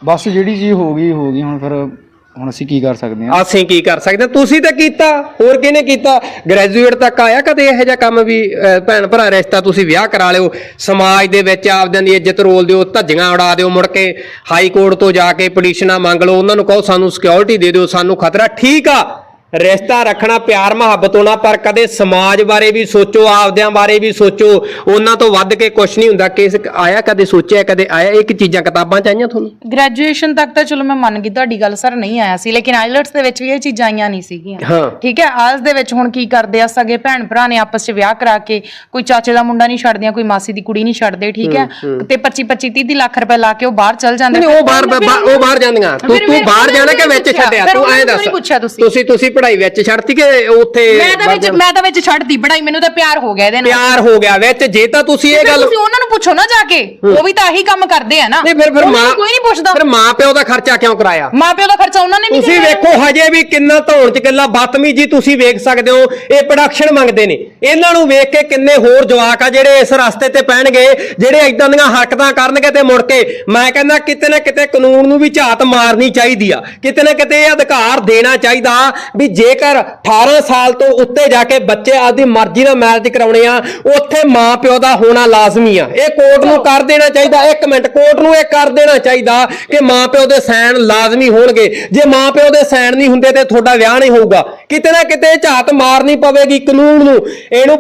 ਬਸ ਜਿਹੜੀ ਚੀਜ਼ ਹੋ ਗਈ ਹੋ ਗਈ ਹੁਣ ਫਿਰ ਹੁਣ ਅਸੀਂ ਕੀ ਕਰ ਸਕਦੇ ਹਾਂ? ਅਸੀਂ ਕੀ ਕਰ ਸਕਦੇ ਹਾਂ? ਤੁਸੀਂ ਤਾਂ ਕੀਤਾ ਹੋਰ ਕਿਹਨੇ ਕੀਤਾ? ਗ੍ਰੈਜੂਏਟ ਤੱਕ ਆਇਆ ਕਦੇ ਇਹੋ ਜਿਹਾ ਕੰਮ ਵੀ ਅਹ, ਭੈਣ ਭਰਾ ਰਿਸ਼ਤਾ ਤੁਸੀਂ ਵਿਆਹ ਕਰਾ ਲਿਓ। ਸਮਾਜ ਦੇ ਵਿੱਚ ਆਪਦਿਆਂ ਦੀ ਇੱਜ਼ਤ ਰੋਲ ਦਿਓ ਧੱਜੀਆਂ ਉਡਾ ਦਿਓ ਮੁੜ ਕੇ। ਹਾਈ ਕੋਰਟ ਤੋਂ ਜਾ ਕੇ ਪਟੀਸ਼ਨਾਂ ਮੰਗ ਲਓ ਉਹਨਾਂ ਨੂੰ ਕਹੋ ਸਾਨੂੰ ਸਿਕਿਉਰਿਟੀ ਦੇ ਦਿਓ ਸਾਨੂੰ ਖਤਰਾ ਠੀਕ ਆ। ਰਿਸ਼ਤਾ ਰੱਖਣਾ ਪਿਆਰ ਮੁਹੱਬਤ ਹੋਣਾ ਪਰ ਕਦੇ ਸਮਾਜ ਬਾਰੇ ਵੀ ਸੋਚੋ ਆਪਦਿਆਂ ਬਾਰੇ ਵੀ ਸੋਚੋ। ਉਹਨਾਂ ਤੋਂ ਵੱਧ ਕੇ ਕੁਝ ਨਹੀਂ ਹੁੰਦਾ। ਕਿਸ ਆਇਆ ਕਦੇ ਸੋਚਿਆ ਕਦੇ ਆਇਆ ਇਹ ਕਿ ਚੀਜ਼ਾਂ ਕਿਤਾਬਾਂ ਚ ਆਈਆਂ ਤੁਹਾਨੂੰ? ਗ੍ਰੈਜੂਏਸ਼ਨ ਤੱਕ ਤਾਂ ਚਲੋ ਮੈਂ ਮੰਨ ਗਈ ਤੁਹਾਡੀ ਗੱਲ ਸਰ ਨਹੀਂ ਆਇਆ ਸੀ ਲੇਕਿਨ ਆਈਲਟਸ ਦੇ ਵਿੱਚ ਵੀ ਇਹ ਚੀਜ਼ਾਂ ਆਈਆਂ ਨਹੀਂ ਸੀਗੀਆਂ। ਠੀਕ ਹੈ ਆਜ ਦੇ ਵਿੱਚ ਹੁਣ ਕੀ ਕਰਦੇ ਆ ਸਗੇ ਭੈਣ ਭਰਾ ਨੇ ਆਪਸ 'ਚ ਵਿਆਹ ਕਰਾ ਕੇ ਕੋਈ ਚਾਚੇ ਦਾ ਮੁੰਡਾ ਨਹੀਂ ਛੱਡਦਿਆਂ ਕੋਈ ਮਾਸੀ ਦੀ ਕੁੜੀ ਨਹੀਂ ਛੱਡਦੇ ਠੀਕ ਹੈ? ਤੇ 25 25 30 ਲੱਖ ਰੁਪਏ ਲਾ ਕੇ ਉਹ ਬਾਹਰ ਚਲ ਜਾਂਦੇ ਨਹੀਂ ਉਹ ਬਾਹਰ ਉਹ ਬਾਹਰ ਜਾਂਦੀਆਂ। ਤੂੰ ਤੂੰ ਬਾਹਰ ਜਾਣਾ ਨੂੰ ਕਿ ਵਿੱਚ ਛੱਡਿਆ? ਤੂੰ ਐਂ ਨੂੰ ਦੱਸ। ਤੁਸੀਂ ਤੁਸੀਂ ਪੜ੍ਹਾਈ ਵਿੱਚ ਛੱਡਤੀ ਕਿ ਉੱਥੇ ਮੈਂ ਤਾਂ ਵਿੱਚ ਮੈਂ ਤਾਂ ਵਿੱਚ ਛੱਡਦੀ ਪੜਾਈ ਮੈਨੂੰ ਤਾਂ ਪਿਆਰ ਹੋ ਗਿਆ ਇਹਦੇ ਨਾਲ। ਪਿਆਰ ਹੋ ਗਿਆ ਵਿੱਚ ਜੇ ਤਾਂ ਤੁਸੀਂ ਇਹ ਗੱਲ ਤੁਸੀਂ ਉਹਨਾਂ ਨੂੰ ਪੁੱਛੋ ਨਾ ਜਾ ਕੇ ਉਹ ਵੀ ਤਾਂ ਆਹੀ ਕੰਮ ਕਰਦੇ ਆ ਨਾ। ਨਹੀਂ ਫਿਰ ਫਿਰ ਮਾਂ ਕੋਈ ਨਹੀਂ ਪੁੱਛਦਾ। ਫਿਰ ਮਾਂ ਪਿਓ ਦਾ ਖਰਚਾ ਕਿਉਂ ਕਰਾਇਆ? ਮਾਂ ਪਿਓ ਦਾ ਖਰਚਾ ਉਹਨਾਂ ਨੇ ਨਹੀਂ ਤੁਸੀਂ। ਵੇਖੋ ਹਜੇ ਵੀ ਕਿੰਨਾ ਧੌਣ ਚ ਕਿੰਨਾ ਬਦਤਮੀਜੀ ਤੁਸੀਂ ਵੇਖ ਸਕਦੇ ਹੋ। ਇਹ ਪ੍ਰੋਡਕਸ਼ਨ ਮੰਗਦੇ ਨੇ। ਇਹਨਾਂ ਨੂੰ ਵੇਖ ਕੇ ਕਿੰਨੇ ਹੋਰ ਜਵਾਕ ਆ ਜਿਹੜੇ ਇਸ ਰਸਤੇ ਤੇ ਪੈਣਗੇ ਜਿਹੜੇ ਇਦਾਂ ਦੀਆਂ ਹਰਕਤਾਂ ਕਰਨਗੇ ਤੇ ਮੁੜ ਕੇ ਮੈਂ ਕਹਿੰਦਾ ਕਿਤੇ ਨਾ ਕਿਤੇ ਕਾਨੂੰਨ ਨੂੰ ਵੀ ਝਾਤ ਮਾਰਨੀ ਚਾਹੀਦੀ ਆ। ਕਿਤੇ ਨਾ ਕਿਤੇ ਇਹ ਅਧਿਕਾਰ ਦੇਣਾ ਚਾਹੀਦਾ ਵੀ ਜੇਕਰ 18 ਸਾਲ ਤੋਂ ਉੱਤੇ ਜਾ ਕੇ ਬੱਚੇ ਆਪਦੀ ਮਰਜ਼ੀ ਨਾਲ ਮੈਰਿਜ ਕਰਾਉਣੇ ਆ ਉੱਥੇ ਮਾਂ ਪਿਓ ਦਾ ਹੋਣਾ ਲਾਜ਼ਮੀ ਆ। ਇਹ ਕੋਰਟ ਨੂੰ ਕਰ ਦੇਣਾ ਚਾਹੀਦਾ। ਇੱਕ ਮਿੰਟ ਕੋਰਟ ਨੂੰ ਇਹ ਕਰ ਦੇਣਾ ਚਾਹੀਦਾ ਕਿ ਮਾਂ ਪਿਓ ਦੇ ਸਾਈਨ ਲਾਜ਼ਮੀ ਹੋਣਗੇ। ਜੇ ਮਾਂ ਪਿਓ ਦੇ ਸਾਈਨ ਨਹੀਂ ਹੁੰਦੇ ਤੇ ਤੁਹਾਡਾ ਵਿਆਹ ਨਹੀਂ ਹੋਊਗਾ। ਕਿਤੇ ਨਾ ਕਿਤੇ ਝਾਤ ਮਾਰਨੀ ਪਵੇਗੀ ਕਾਨੂੰਨ ਨੂੰ। ਇਹਨੂੰ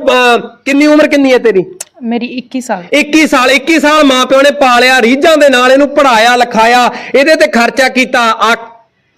ਕਿੰਨੀ ਉਮਰ ਕਿੰਨੀ ਹੈ ਤੇਰੀ? ਮੇਰੀ 21 ਸਾਲ। 21 ਸਾਲ 21 ਸਾਲ ਮਾਂ ਪਿਓ ਨੇ ਪਾਲਿਆ ਰੀਝਾਂ ਦੇ ਨਾਲ ਇਹਨੂੰ ਪੜਾਇਆ ਲਿਖਾਇਆ ਇਹਦੇ ਤੇ ਖਰਚਾ ਕੀਤਾ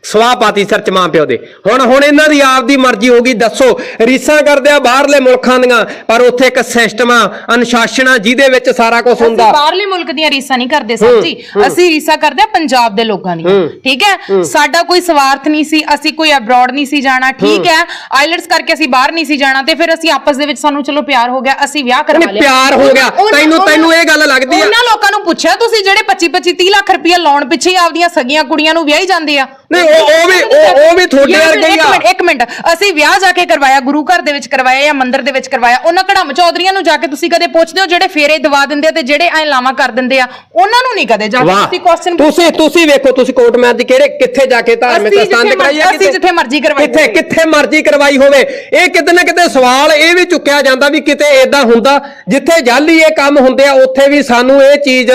ਸਵਾਹ ਪਾਤੀ ਸਰਚ ਮਾਂ ਪਿਓ ਦੇ। ਹੁਣ ਹੁਣ ਇਹਨਾਂ ਦੀ ਆਪਦੀ ਮਰਜ਼ੀ ਹੋਗੀ ਦੱਸੋ। ਰੀਸਾਂ ਕਰਦੇ ਆ ਬਾਹਰਲੇ ਮੁਲਕਾਂ ਦੀਆਂ ਪਰ ਉੱਥੇ ਇੱਕ ਸਿਸਟਮ ਆ ਅਨੁਸ਼ਾਸਨ ਆ ਜਿਹਦੇ ਵਿੱਚ ਸਾਰਾ ਕੁਝ ਅਸੀਂ ਹੁੰਦਾ। ਬਾਹਰਲੇ ਮੁਲਕ ਦੀਆਂ ਰੀਸਾਂ ਨਹੀਂ ਕਰਦੇ ਸਰ ਜੀ। ਅਸੀਂ ਰੀਸਾਂ ਕਰਦੇ ਆ ਪੰਜਾਬ ਦੇ ਲੋਕਾਂ ਦੀ ਠੀਕ ਹੈ? ਸਾਡਾ ਕੋਈ ਸਵਾਰਥ ਨਹੀਂ ਸੀ ਅਸੀਂ ਕੋਈ ਅਬਰੋਡ ਨਹੀਂ ਸੀ ਜਾਣਾ ਠੀਕ ਹੈ। ਆਈਲਟਸ ਕਰਕੇ ਅਸੀਂ ਬਾਹਰ ਨਹੀਂ ਸੀ ਜਾਣਾ ਤੇ ਫਿਰ ਅਸੀਂ ਆਪਸ ਦੇ ਵਿੱਚ ਸਾਨੂੰ ਚਲੋ ਪਿਆਰ ਹੋ ਗਿਆ ਅਸੀਂ ਵਿਆਹ ਕਰਵਾ ਲਿਆ। ਪਿਆਰ ਹੋ ਗਿਆ। ਤੈਨੂੰ- ਤੈਨੂੰ ਇਹ ਗੱਲ ਲੱਗਦੀ ਆ? ਉਹਨਾਂ ਲੋਕਾਂ ਨੂੰ ਪੁੱਛਿਆ ਤੁਸੀਂ ਜਿਹੜੇ 25 25 30 ਲੱਖ ਰੁਪਇਆ ਲਾਉਣ ਪਿੱਛੇ ਆਪਦੀਆਂ ਸਗੀਆਂ ਕੁੜੀਆਂ ਨੂੰ ਵਿਆਹੀ ਜਾਂਦੇ ਆ? ਨਹੀਂ, ਉਹ- ਉਹ ਵੀ- ਉਹ- ਉਹ ਵੀ ਤੁਹਾਡੇ ਵਰਗੇ ਹੀ ਇੱਕ ਆ। ਮਿੰਟ, ਇੱਕ ਮਿੰਟ। ਅਸੀਂ ਵਿਆਹ ਜਾ ਕੇ ਕਰਵਾਇਆ ਗੁਰੂ ਘਰ ਦੇ ਵਿੱਚ ਕਰਵਾਇਆ ਜਾਂ ਮੰਦਿਰ ਦੇ ਵਿੱਚ ਕਰਵਾਇਆ ਉਹਨਾਂ ਕੜਮ ਚੌਧਰੀਆਂ ਨੂੰ ਜਾ ਕੇ ਤੁਸੀਂ ਕਦੇ ਪੁੱਛਦੇ ਹੋ ਜਿਹੜੇ ਫੇਰੇ ਦਵਾ ਦਿੰਦੇ ਆ ਤੇ ਜਿਹੜੇ ਐ ਲਾਵਾਂ ਕਰ ਦਿੰਦੇ ਆ? ਉਹਨਾਂ ਨੂੰ ਨਹੀਂ ਕਦੇ ਜਾ ਕੇ ਤੁਸੀਂ ਕੁਐਸਚਨ ਤੁਸੀਂ ਤੁਸੀਂ ਵੇਖੋ ਤੁਸੀਂ ਕੋਰਟ ਮੈਚ ਦੀ ਕਿਹੜੇ ਕਿੱਥੇ ਜਾ ਕੇ ਧਾਰਮਿਕ ਸਥਾਨ ਤੇ ਕਰਾਈ ਆ ਜਿੱਥੇ ਮਰਜ਼ੀ ਕਰਵਾਈ ਕਿੱਥੇ। ਕਿੱਥੇ ਮਰਜ਼ੀ ਕਰਵਾਈ ਹੋਵੇ। ਇਹ ਕਿਤੇ ਨਾ ਕਿਤੇ ਸਵਾਲ ਇਹ ਵੀ ਚੁੱਕਿਆ ਜਾਂਦਾ ਵੀ ਕਿਤੇ ਏਦਾਂ ਹੁੰਦਾ ਜਿੱਥੇ ਜਾਲੀ ਇਹ ਕੰਮ ਹੁੰਦੇ ਆ ਉੱਥੇ ਵੀ ਸਾਨੂੰ ਇਹ ਚੀਜ਼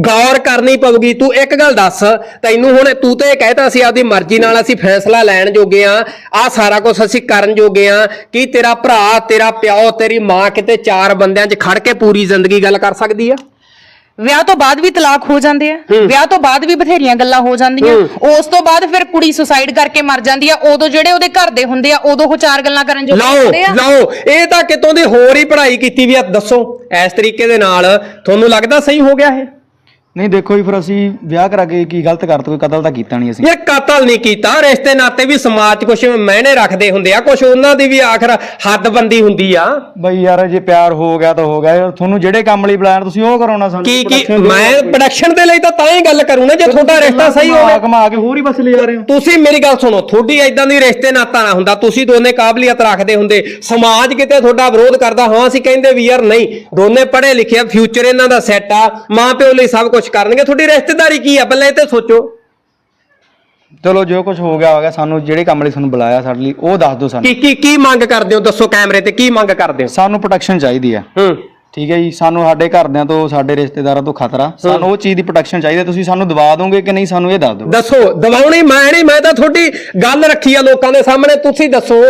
ਗੌਰ ਕਰਨੀ ਪਊਗੀ। ਤੂੰ ਇੱਕ ਗੱਲ ਦੱਸ ਤੈਨੂੰ ਹੁਣ ਤੂੰ ਤੇ ਇਹ ਕਹਿਤਾ ਸੀ ਆਪਦੀ ਮਰਜ਼ੀ ਨਾਲ ਅਸੀਂ ਫੈਸਲਾ ਲੈਣ ਜੋਗੇ ਆ ਆ ਸਾਰਾ ਕੁਝ ਅਸੀਂ ਕਰਨ ਜੋਗੇ ਆ ਕੀ ਤੇਰਾ ਭਰਾ ਤੇਰਾ ਪਿਓ ਤੇਰੀ ਮਾਂ ਕਿਤੇ ਚਾਰ ਬੰਦਿਆਂ 'ਚ ਖੜ ਕੇ ਪੂਰੀ ਜ਼ਿੰਦਗੀ ਗੱਲ ਕਰ ਸਕਦੀ ਆ? ਵਿਆਹ ਤੋਂ ਬਾਅਦ ਵੀ ਤਲਾਕ ਹੋ ਜਾਂਦੇ ਆ। ਵਿਆਹ ਤੋਂ ਬਾਅਦ ਵੀ ਬਥੇਰੀਆਂ ਗੱਲਾਂ ਹੋ ਜਾਂਦੀਆਂ। ਉਸ ਤੋਂ ਬਾਅਦ ਫਿਰ ਕੁੜੀ ਸੁਸਾਈਡ ਕਰਕੇ ਮਰ ਜਾਂਦੀ ਆ। ਉਦੋਂ ਜਿਹੜੇ ਉਹਦੇ ਘਰ ਦੇ ਹੁੰਦੇ ਆ ਉਦੋਂ ਉਹ ਚਾਰ ਗੱਲਾਂ ਕਰਨ ਜੋ ਹੁੰਦੇ ਆ। ਲਓ ਇਹ ਤਾਂ ਕਿਤੋਂ ਦੀ ਹੋਰ ਹੀ ਪੜ੍ਹਾਈ ਕੀਤੀ ਵੀ ਆ ਦੱਸੋ। ਇਸ ਤਰੀਕੇ ਦੇ ਨਾਲ ਤੁਹਾਨੂੰ ਲੱਗਦਾ ਸਹੀ ਹੋ ਗਿਆ ਇਹ? ਨਹੀਂ ਦੇਖੋ ਜੀ ਫਿਰ ਅਸੀਂ ਵਿਆਹ ਕਰਾ ਕੇ ਕੀ ਗਲਤ ਕਰਤਾ ਕੋਈ ਕਤਲ ਤਾਂ ਕੀਤਾ ਨਹੀਂ ਅਸੀਂ। ਯਾਰ ਕਤਲ ਨਹੀਂ ਕੀਤਾ ਰਿਸ਼ਤੇ ਨਾਤੇ ਵੀ ਸਮਾਜ 'ਚ ਕੁਝ ਮਾਇਨੇ ਰੱਖਦੇ ਹੁੰਦੇ ਆ ਕੁਝ ਉਹਨਾਂ ਦੀ ਵੀ ਆਖਰ ਹੱਦਬੰਦੀ ਹੁੰਦੀ ਆ। ਬਈ ਯਾਰ ਜੇ ਪਿਆਰ ਹੋ ਗਿਆ ਤਾਂ ਹੋ ਗਿਆ ਯਾਰ ਤੁਹਾਨੂੰ ਜਿਹੜੇ ਕੰਮ ਲਈ ਬੁਲਾਇਆ ਤੁਸੀਂ ਉਹ ਕਰਾਉਣਾ ਸਾਨੂੰ ਕੀ ਕੀ production ਦੇ- ਮੈਂ ਪ੍ਰੋਡਕਸ਼ਨ ਦੇ ਲਈ ਤਾਂ ਤਾਂ ਹੀ ਗੱਲ ਕਰੂੰ ਨਾ ਜੇ ਤੁਹਾਡਾ ਰਿਸ਼ਤਾ ਸਹੀ ਘੁਮਾ- ਹੋਵੇ। ਘੁਮਾ ਕੇ ਹੋਰ ਹੀ ਬਸ ਲਿਜਾ ਰਹੇ ਹੋ। ਤੁਸੀਂ ਮੇਰੀ ਗੱਲ ਸੁਣੋ ਤੁਹਾਡੀ ਐਦਾਂ ਦੀ ਰਿਸ਼ਤੇ ਨਾਤਾ ਨਾ ਹੁੰਦਾ ਤੁਸੀਂ ਦੋਨੇ ਕਾਬਲੀਅਤ ਰੱਖਦੇ ਹੁੰਦੇ। ਸਮਾਜ ਕਿਤੇ ਤੁਹਾਡਾ ਵਿਰੋਧ ਕਰਦਾ ਹਾਂ ਅਸੀਂ ਕਹਿੰਦੇ ਵੀ ਯਾਰ ਨਹੀਂ ਦੋਨੇ ਪੜ੍ਹੇ ਲਿਖੇ ਆ ਫਿਊਚਰ ਇਹਨਾਂ ਦਾ ਸੈੱਟ ਆ ਮਾਂ ਪਿਓ ਲਈ ਸਭ ਕੁਝ ਕਰਨਗੇ? ਤੁਹਾਡੀ ਰਿਸ਼ਤੇਦਾਰੀ ਕੀ ਆ? ਪਹਿਲਾਂ ਇਹ ਤੇ ਸੋਚੋ। ਚਲੋ ਜੋ ਕੁਝ ਹੋ ਗਿਆ ਹੋ ਗਿਆ ਸਾਨੂੰ ਜਿਹੜੇ ਕੰਮ ਲਈ ਤੁਹਾਨੂੰ ਬੁਲਾਇਆ ਸਾਡੇ ਲਈ ਉਹ ਦੱਸ ਦਿਓ ਸਾਨੂੰ। ਕੀ ਕੀ ਕੀ ਮੰਗ ਕਰਦੇ ਹੋ? ਦੱਸੋ ਕੈਮਰੇ ਤੇ ਕੀ ਮੰਗ ਕਰਦੇ ਹੋ? ਸਾਨੂੰ ਪ੍ਰੋਟੈਕਸ਼ਨ ਚਾਹੀਦੀ ਆ ਹੂੰ। ਠੀਕ ਹੈ ਜੀ ਸਾਨੂੰ ਸਾਡੇ ਘਰਦਿਆਂ ਤੋਂ ਸਾਡੇ ਰਿਸ਼ਤੇਦਾਰਾਂ ਤੋਂ ਖਤਰਾ। ਸਾਨੂੰ ਉਹ ਚੀਜ਼ ਦੀ ਪ੍ਰੋਟੈਕਸ਼ਨ ਚਾਹੀਦੀ ਹੈ ਤੁਸੀਂ ਸਾਨੂੰ ਦਵਾ ਦੋਗੇ ਕਿ ਨਹੀਂ ਸਾਨੂੰ ਇਹ ਦੱਸ ਦਿਓ। ਦੱਸੋ ਦਵਾਉਣੀ ਮੈਂ ਨਹੀਂ ਮੈਂ ਤਾਂ ਤੁਹਾਡੀ ਗੱਲ ਰੱਖੀ ਆ ਲੋਕਾਂ ਦੇ ਸਾਹਮਣੇ ਤੁਸੀਂ ਦੱਸੋ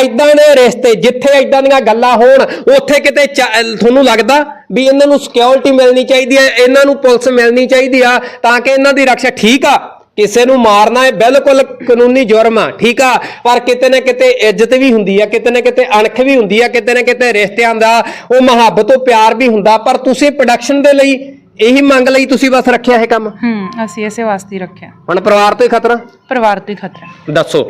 ਐਦਾਂ ਦੇ ਰਿਸ਼ਤੇ ਜਿੱਥੇ ਐਦਾਂ ਦੀਆਂ ਗੱਲਾਂ ਹੋਣ ਉੱਥੇ ਕਿਤੇ ਚਾ- ਤੁਹਾਨੂੰ ਲੱਗਦਾ ਵੀ ਇਹਨਾਂ ਨੂੰ ਸਿਕਿਉਰਿਟੀ ਮਿਲਣੀ ਚਾਹੀਦੀ ਹੈ ਇਹਨਾਂ ਨੂੰ ਪੁਲਿਸ ਮਿਲਣੀ ਚਾਹੀਦੀ ਆ ਤਾਂ ਕਿ ਇਹਨਾਂ ਦੀ ਰੱਖਿਆ ਠੀਕ ਆ? ਕਿਸੇ ਨੂੰ ਮਾਰਨਾ ਹੈ ਬਿਲਕੁਲ ਕਾਨੂੰਨੀ ਜੁਰਮ ਆ ਠੀਕ ਆ? ਪਰ ਕਿਤੇ ਨਾ ਕਿਤੇ ਇੱਜ਼ਤ ਵੀ ਹੁੰਦੀ ਆ ਕਿਤੇ ਨਾ ਕਿਤੇ ਅਣਖ ਵੀ ਹੁੰਦੀ ਆ ਕਿਤੇ ਨਾ ਕਿਤੇ ਰਿਸ਼ਤਿਆਂ ਦਾ ਉਹ ਮੁਹੱਬਤ ਉਹ ਪਿਆਰ ਵੀ ਹੁੰਦਾ ਪਰ ਤੁਸੀਂ ਪ੍ਰੋਡਕਸ਼ਨ ਦੇ ਲਈ ਇਹੀ ਮੰਗ ਲਈ ਤੁਸੀਂ ਬਸ ਰੱਖਿਆ ਇਹ ਕੰਮ? ਹੂੰ ਅਸੀਂ ਇਸੇ ਵਾਸਤੇ ਹੀ ਰੱਖਿਆ। ਹੁਣ ਪਰਿਵਾਰ ਤੋਂ ਹੀ ਖਤਰਾ? ਪਰਿਵਾਰ ਤੋਂ ਹੀ ਖਤਰਾ। ਦੱਸੋ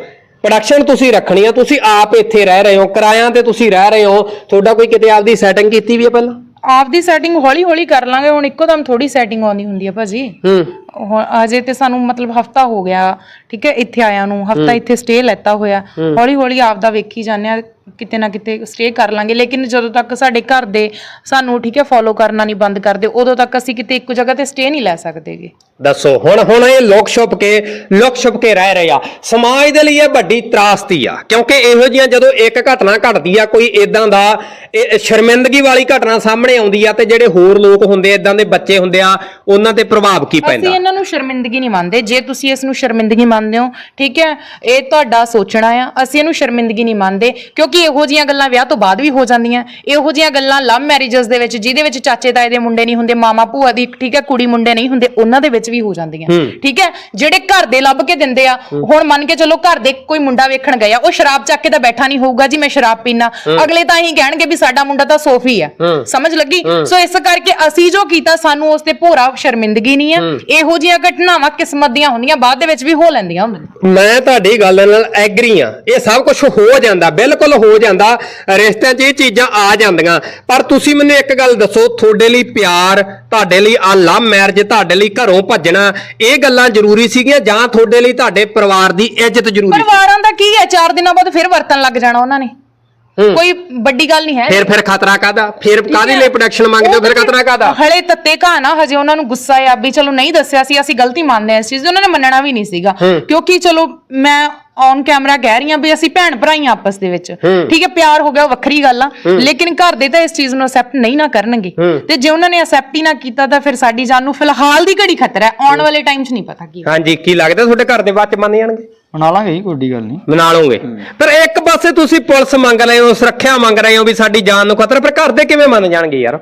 ਪ੍ਰੋਡਕਸ਼ਨ ਤੁਸੀਂ ਰੱਖਣੀ ਆ ਤੁਸੀਂ ਆਪ ਇੱਥੇ ਰਹਿ ਰਹੇ ਹੋ ਕਿਰਾਇਆਂ ਤੇ ਤੁਸੀਂ ਰਹਿ ਰਹੇ ਹੋ ਤੁਹਾਡਾ ਕੋਈ ਕਿਤੇ ਆਪਦੀ ਸੈਟਿੰਗ ਕੀਤੀ ਵੀ ਹੈ ਪਹਿਲਾਂ? ਆਪਦੀ ਸੈਟਿੰਗ ਹੌਲੀ ਹੌਲੀ ਕਰ ਲਾਂਗੇ ਹੁਣ ਇੱਕੋ ਦਮ ਥੋੜੀ ਸੈਟਿੰਗ ਆਉਂਦੀ ਹੁੰਦੀ ਆ ਭਾਜੀ। ਹੂੰ। ਅਜੇ ਤੇ ਸਾਨੂੰ ਮਤਲਬ ਹਫਤਾ ਹੋ ਗਿਆ ਠੀਕ ਹੈ ਇੱਥੇ ਆਇਆ ਨੂੰ ਹਫਤਾ ਇੱਥੇ ਸਟੇ ਲੈਤਾ ਹੋਇਆ। ਹੌਲੀ ਹੌਲੀ ਆਪਦਾ ਵੇਖੀ ਜਾਂਦੇ ਆ ਕਿਤੇ ਨਾ ਕਿਤੇ ਸਟੇ ਕਰ ਲਾਂਗੇ। ਲੇਕਿਨ ਜਦੋਂ ਤੱਕ ਸਾਡੇ ਘਰ ਦੇ ਸਾਨੂੰ ਠੀਕ ਹੈ ਫੋਲੋ ਕਰਨਾ ਨਹੀਂ ਬੰਦ ਕਰਦੇ ਉਦੋਂ ਤੱਕ ਅਸੀਂ ਕਿਤੇ ਇੱਕ ਜਗ੍ਹਾ ਤੇ ਸਟੇ ਨਹੀਂ ਲੈ ਸਕਦੇਗੇ। ਦੱਸੋ ਹੁਣ ਹੁਣ ਇਹ ਲੁਕ ਛੁਪ ਕੇ ਲੁਕ ਛੁਪ ਕੇ ਰਹਿ ਰਹੇ ਆ। ਸਮਾਜ ਦੇ ਲਈ ਇਹ ਵੱਡੀ ਤਰਾਸਦੀ ਆ ਕਿਉਂਕਿ ਇਹੋ ਜੀਆਂ ਜਦੋਂ ਇੱਕ ਘਟਨਾ ਘਟਦੀ ਆ ਕੋਈ ਇਦਾਂ ਦਾ ਸ਼ਰਮਿੰਦਗੀ ਵਾਲੀ ਘਟਨਾ ਸਾਹਮਣੇ ਆਉਂਦੀ ਆ ਤੇ ਜਿਹੜੇ ਹੋਰ ਲੋਕ ਹੁੰਦੇ ਇਦਾਂ ਦੇ ਬੱਚੇ ਹੁੰਦੇ ਆ ਉਹਨਾਂ ਤੇ ਪ੍ਰਭਾਵ ਕੀ ਪੈਂਦਾ? ਇਹਨਾਂ ਨੂੰ ਸ਼ਰਮਿੰਦਗੀ ਨਹੀਂ ਮੰਨਦੇ। ਜੇ ਤੁਸੀਂ ਇਸ ਨੂੰ ਸ਼ਰਮਿੰਦਗੀ ਮੰਨਦੇ ਹੋ ਠੀਕ ਹੈ ਇਹ ਤੁਹਾਡਾ ਸੋਚਣਾ ਆ ਅਸੀਂ ਇਹਨੂੰ ਸ਼ਰਮਿੰਦਗੀ ਨਹੀਂ ਮੰਨਦੇ ਕਿਉਂਕਿ ਇਹੋ ਜੀਆਂ ਗੱਲਾਂ ਵਿਆਹ ਤੋਂ ਬਾਅਦ ਵੀ ਹੋ ਜਾਂਦੀਆਂ। ਇਹੋ ਜੀਆਂ ਗੱਲਾਂ ਲਵ ਮੈਰਿਜਸ ਦੇ ਵਿੱਚ ਜਿਹਦੇ ਵਿੱਚ ਚਾਚੇ ਤਾਏ ਦੇ ਮੁੰਡੇ ਨਹੀਂ ਹੁੰਦੇ ਮਾਮਾ ਭੂਆ ਦੀ ਠੀਕ ਹੈ ਕੁੜੀ ਮੁੰਡੇ ਨਹੀਂ ਹੁੰਦੇ ਉਹਨਾਂ ਦੇ ਵਿੱਚ ਵੀ ਹੋ ਜਾਂਦੀਆਂ। ਠੀਕ ਹੈ ਜਿਹੜੇ ਘਰ ਦੇ ਲੱਭ ਕੇ ਦਿੰਦੇ ਆ ਹੁਣ ਮੰਨ ਕੇ ਚਲੋ ਘਰ ਦੇ ਕੋਈ ਮੁੰਡਾ ਵੇਖਣ ਗਿਆ ਉਹ ਸ਼ਰਾਬ ਚੱਕ ਕੇ ਤਾਂ ਬੈਠਾ ਨਹੀਂ ਹੋਊਗਾ ਜੀ ਮੈਂ ਸ਼ਰਾਬ ਪੀਣਾ ਅਗਲੇ ਤਾਂ ਹੀ ਕਹਿਣਗੇ ਵੀ ਸਾਡਾ ਮੁੰਡਾ ਤਾਂ ਸੋਫੀ ਆ ਸਮਝ ਲੱਗੀ? ਸੋ ਇਸ ਕਰਕੇ ਅਸੀਂ ਜੋ ਕੀਤਾ ਸਾਨੂੰ ਉਸ ਤੇ ਭੋਰਾ ਸ਼ਰਮਿੰਦਗੀ ਨਹੀਂ ਆ ਇਹੋ ਇਹੋ ਜਿਹੀਆਂ ਘਟਨਾਵਾਂ ਕਿਸਮਤ ਦੀਆਂ ਹੁੰਦੀਆਂ ਬਾਅਦ ਦੇ ਵਿੱਚ ਵੀ ਹੋ ਲੈਂਦੀਆਂ ਹੁੰਦੀਆਂ। ਮੈਂ ਤੁਹਾਡੀ ਗੱਲ ਨਾਲ ਐਗਰੀ ਆ ਇਹ ਸਭ ਕੁਝ ਹੋ ਜਾਂਦਾ ਬਿਲਕੁਲ ਹੋ ਜਾਂਦਾ। ਰਿਸ਼ਤਿਆਂ 'ਚ ਇਹ ਚੀਜ਼ਾਂ ਆ ਜਾਂਦੀਆਂ। ਪਰ ਤੁਸੀਂ ਮੈਨੂੰ ਇੱਕ ਗੱਲ ਦੱਸੋ ਤੁਹਾਡੇ ਲਈ ਪਿਆਰ ਤੁਹਾਡੇ ਲਈ ਆ ਲਵ ਮੈਰਿਜ ਤੁਹਾਡੇ ਲਈ ਘਰੋਂ ਭੱਜਣਾ ਇਹ ਗੱਲਾਂ ਜ਼ਰੂਰੀ ਸੀਗੀਆਂ ਜਾਂ ਤੁਹਾਡੇ ਲਈ ਤੁਹਾਡੇ ਪਰਿਵਾਰ ਦੀ ਇੱਜ਼ਤ ਜ਼ਰੂਰੀ ਸੀ? ਪਰਿਵਾਰਾਂ ਦਾ ਕੀ ਹੈ? ਚਾਰ ਦਿਨਾਂ ਬਾਅਦ ਫਿਰ ਵਰਤਣ ਲੱਗ ਜਾਣਾ ਉਹਨਾਂ ਨੇ। ਕੋਈ ਵੱਡੀ ਗੱਲ ਨਹੀਂ ਹੈ। ਫਿਰ ਫਿਰ ਖਤਰਾ ਕਾਦਾ ਫਿਰ ਕਾਦੀ ਹੈ। ਲਈ ਪ੍ਰੋਡਕਸ਼ਨ ਮੰਗਦੇ ਹੋ? ਫਿਰ ਖਤਰਾ ਕਾਦਾ ਹਲੇ ਤੱਤੇ ਘਾ ਨਾ ਹਜੇ ਉਹਨਾਂ ਨੂੰ ਗੁੱਸਾ ਆ ਵੀ ਚਲੋ ਨਹੀਂ ਦੱਸਿਆ ਸੀ ਅਸੀਂ ਗਲਤੀ ਮੰਨਦੇ ਆ ਇਸ ਚੀਜ਼ ਦੀ ਉਹਨਾਂ ਨੇ ਮੰਨਣਾ ਵੀ ਨਹੀਂ ਸੀਗਾ। ਕਿਉਂਕਿ ਚਲੋ ਮੈਂ ਔਨ ਕੈਮਰਾ ਕਹਿ ਰਹੀ ਹਾਂ ਵੀ ਅਸੀਂ ਭੈਣ ਭਰਾ ਹੀ ਹਾਂ ਆਪਸ ਦੇ ਵਿੱਚ। ਠੀਕ ਹੈ ਪਿਆਰ ਹੋ ਗਿਆ ਉਹ ਵੱਖਰੀ ਗੱਲ ਆ। ਲੇਕਿਨ ਘਰ ਦੇ ਤਾਂ ਇਸ ਚੀਜ਼ ਨੂੰ ਅਸੈਪਟ ਨਹੀਂ ਨਾ ਕਰਨਗੇ। ਤੇ ਜੇ ਉਹਨਾਂ ਨੇ ਅਸੈਪਟ ਹੀ ਨਾ ਕੀਤਾ ਤਾਂ ਫਿਰ ਸਾਡੀ ਜਾਨ ਨੂੰ ਫਿਲਹਾਲ ਦੀ ਘੜੀ ਖਤਰਾ ਹੈ। ਆਉਣ ਵਾਲੇ ਟਾਈਮ 'ਚ ਨਹੀਂ ਪਤਾ ਕੀ। ਹਾਂਜੀ ਕੀ ਲੱਗਦਾ ਤੁਹਾਡੇ ਘਰ ਦੇ ਬਾਅਦ ਚ ਮੰਨ ਜਾਣਗੇ? ਬਣਾ ਲਾਂਗੇ ਜੀ ਕੋਈ ਏਡੀ ਗੱਲ ਨਹੀਂ। ਮਨਾ ਲਓਗੇ ਪਰ ਇੱਕ ਪਾਸੇ ਤੁਸੀਂ ਪੁਲਿਸ ਮੰਗ ਰਹੇ ਹੋ ਸੁਰੱਖਿਆ ਮੰਗ ਰਹੇ ਹੋ ਵੀ ਸਾਡੀ ਜਾਨ ਨੂੰ ਖਤਰਾ ਪਰ ਘਰ ਦੇ ਕਿਵੇਂ ਮੰਨ ਜਾਣਗੇ ਯਾਰ?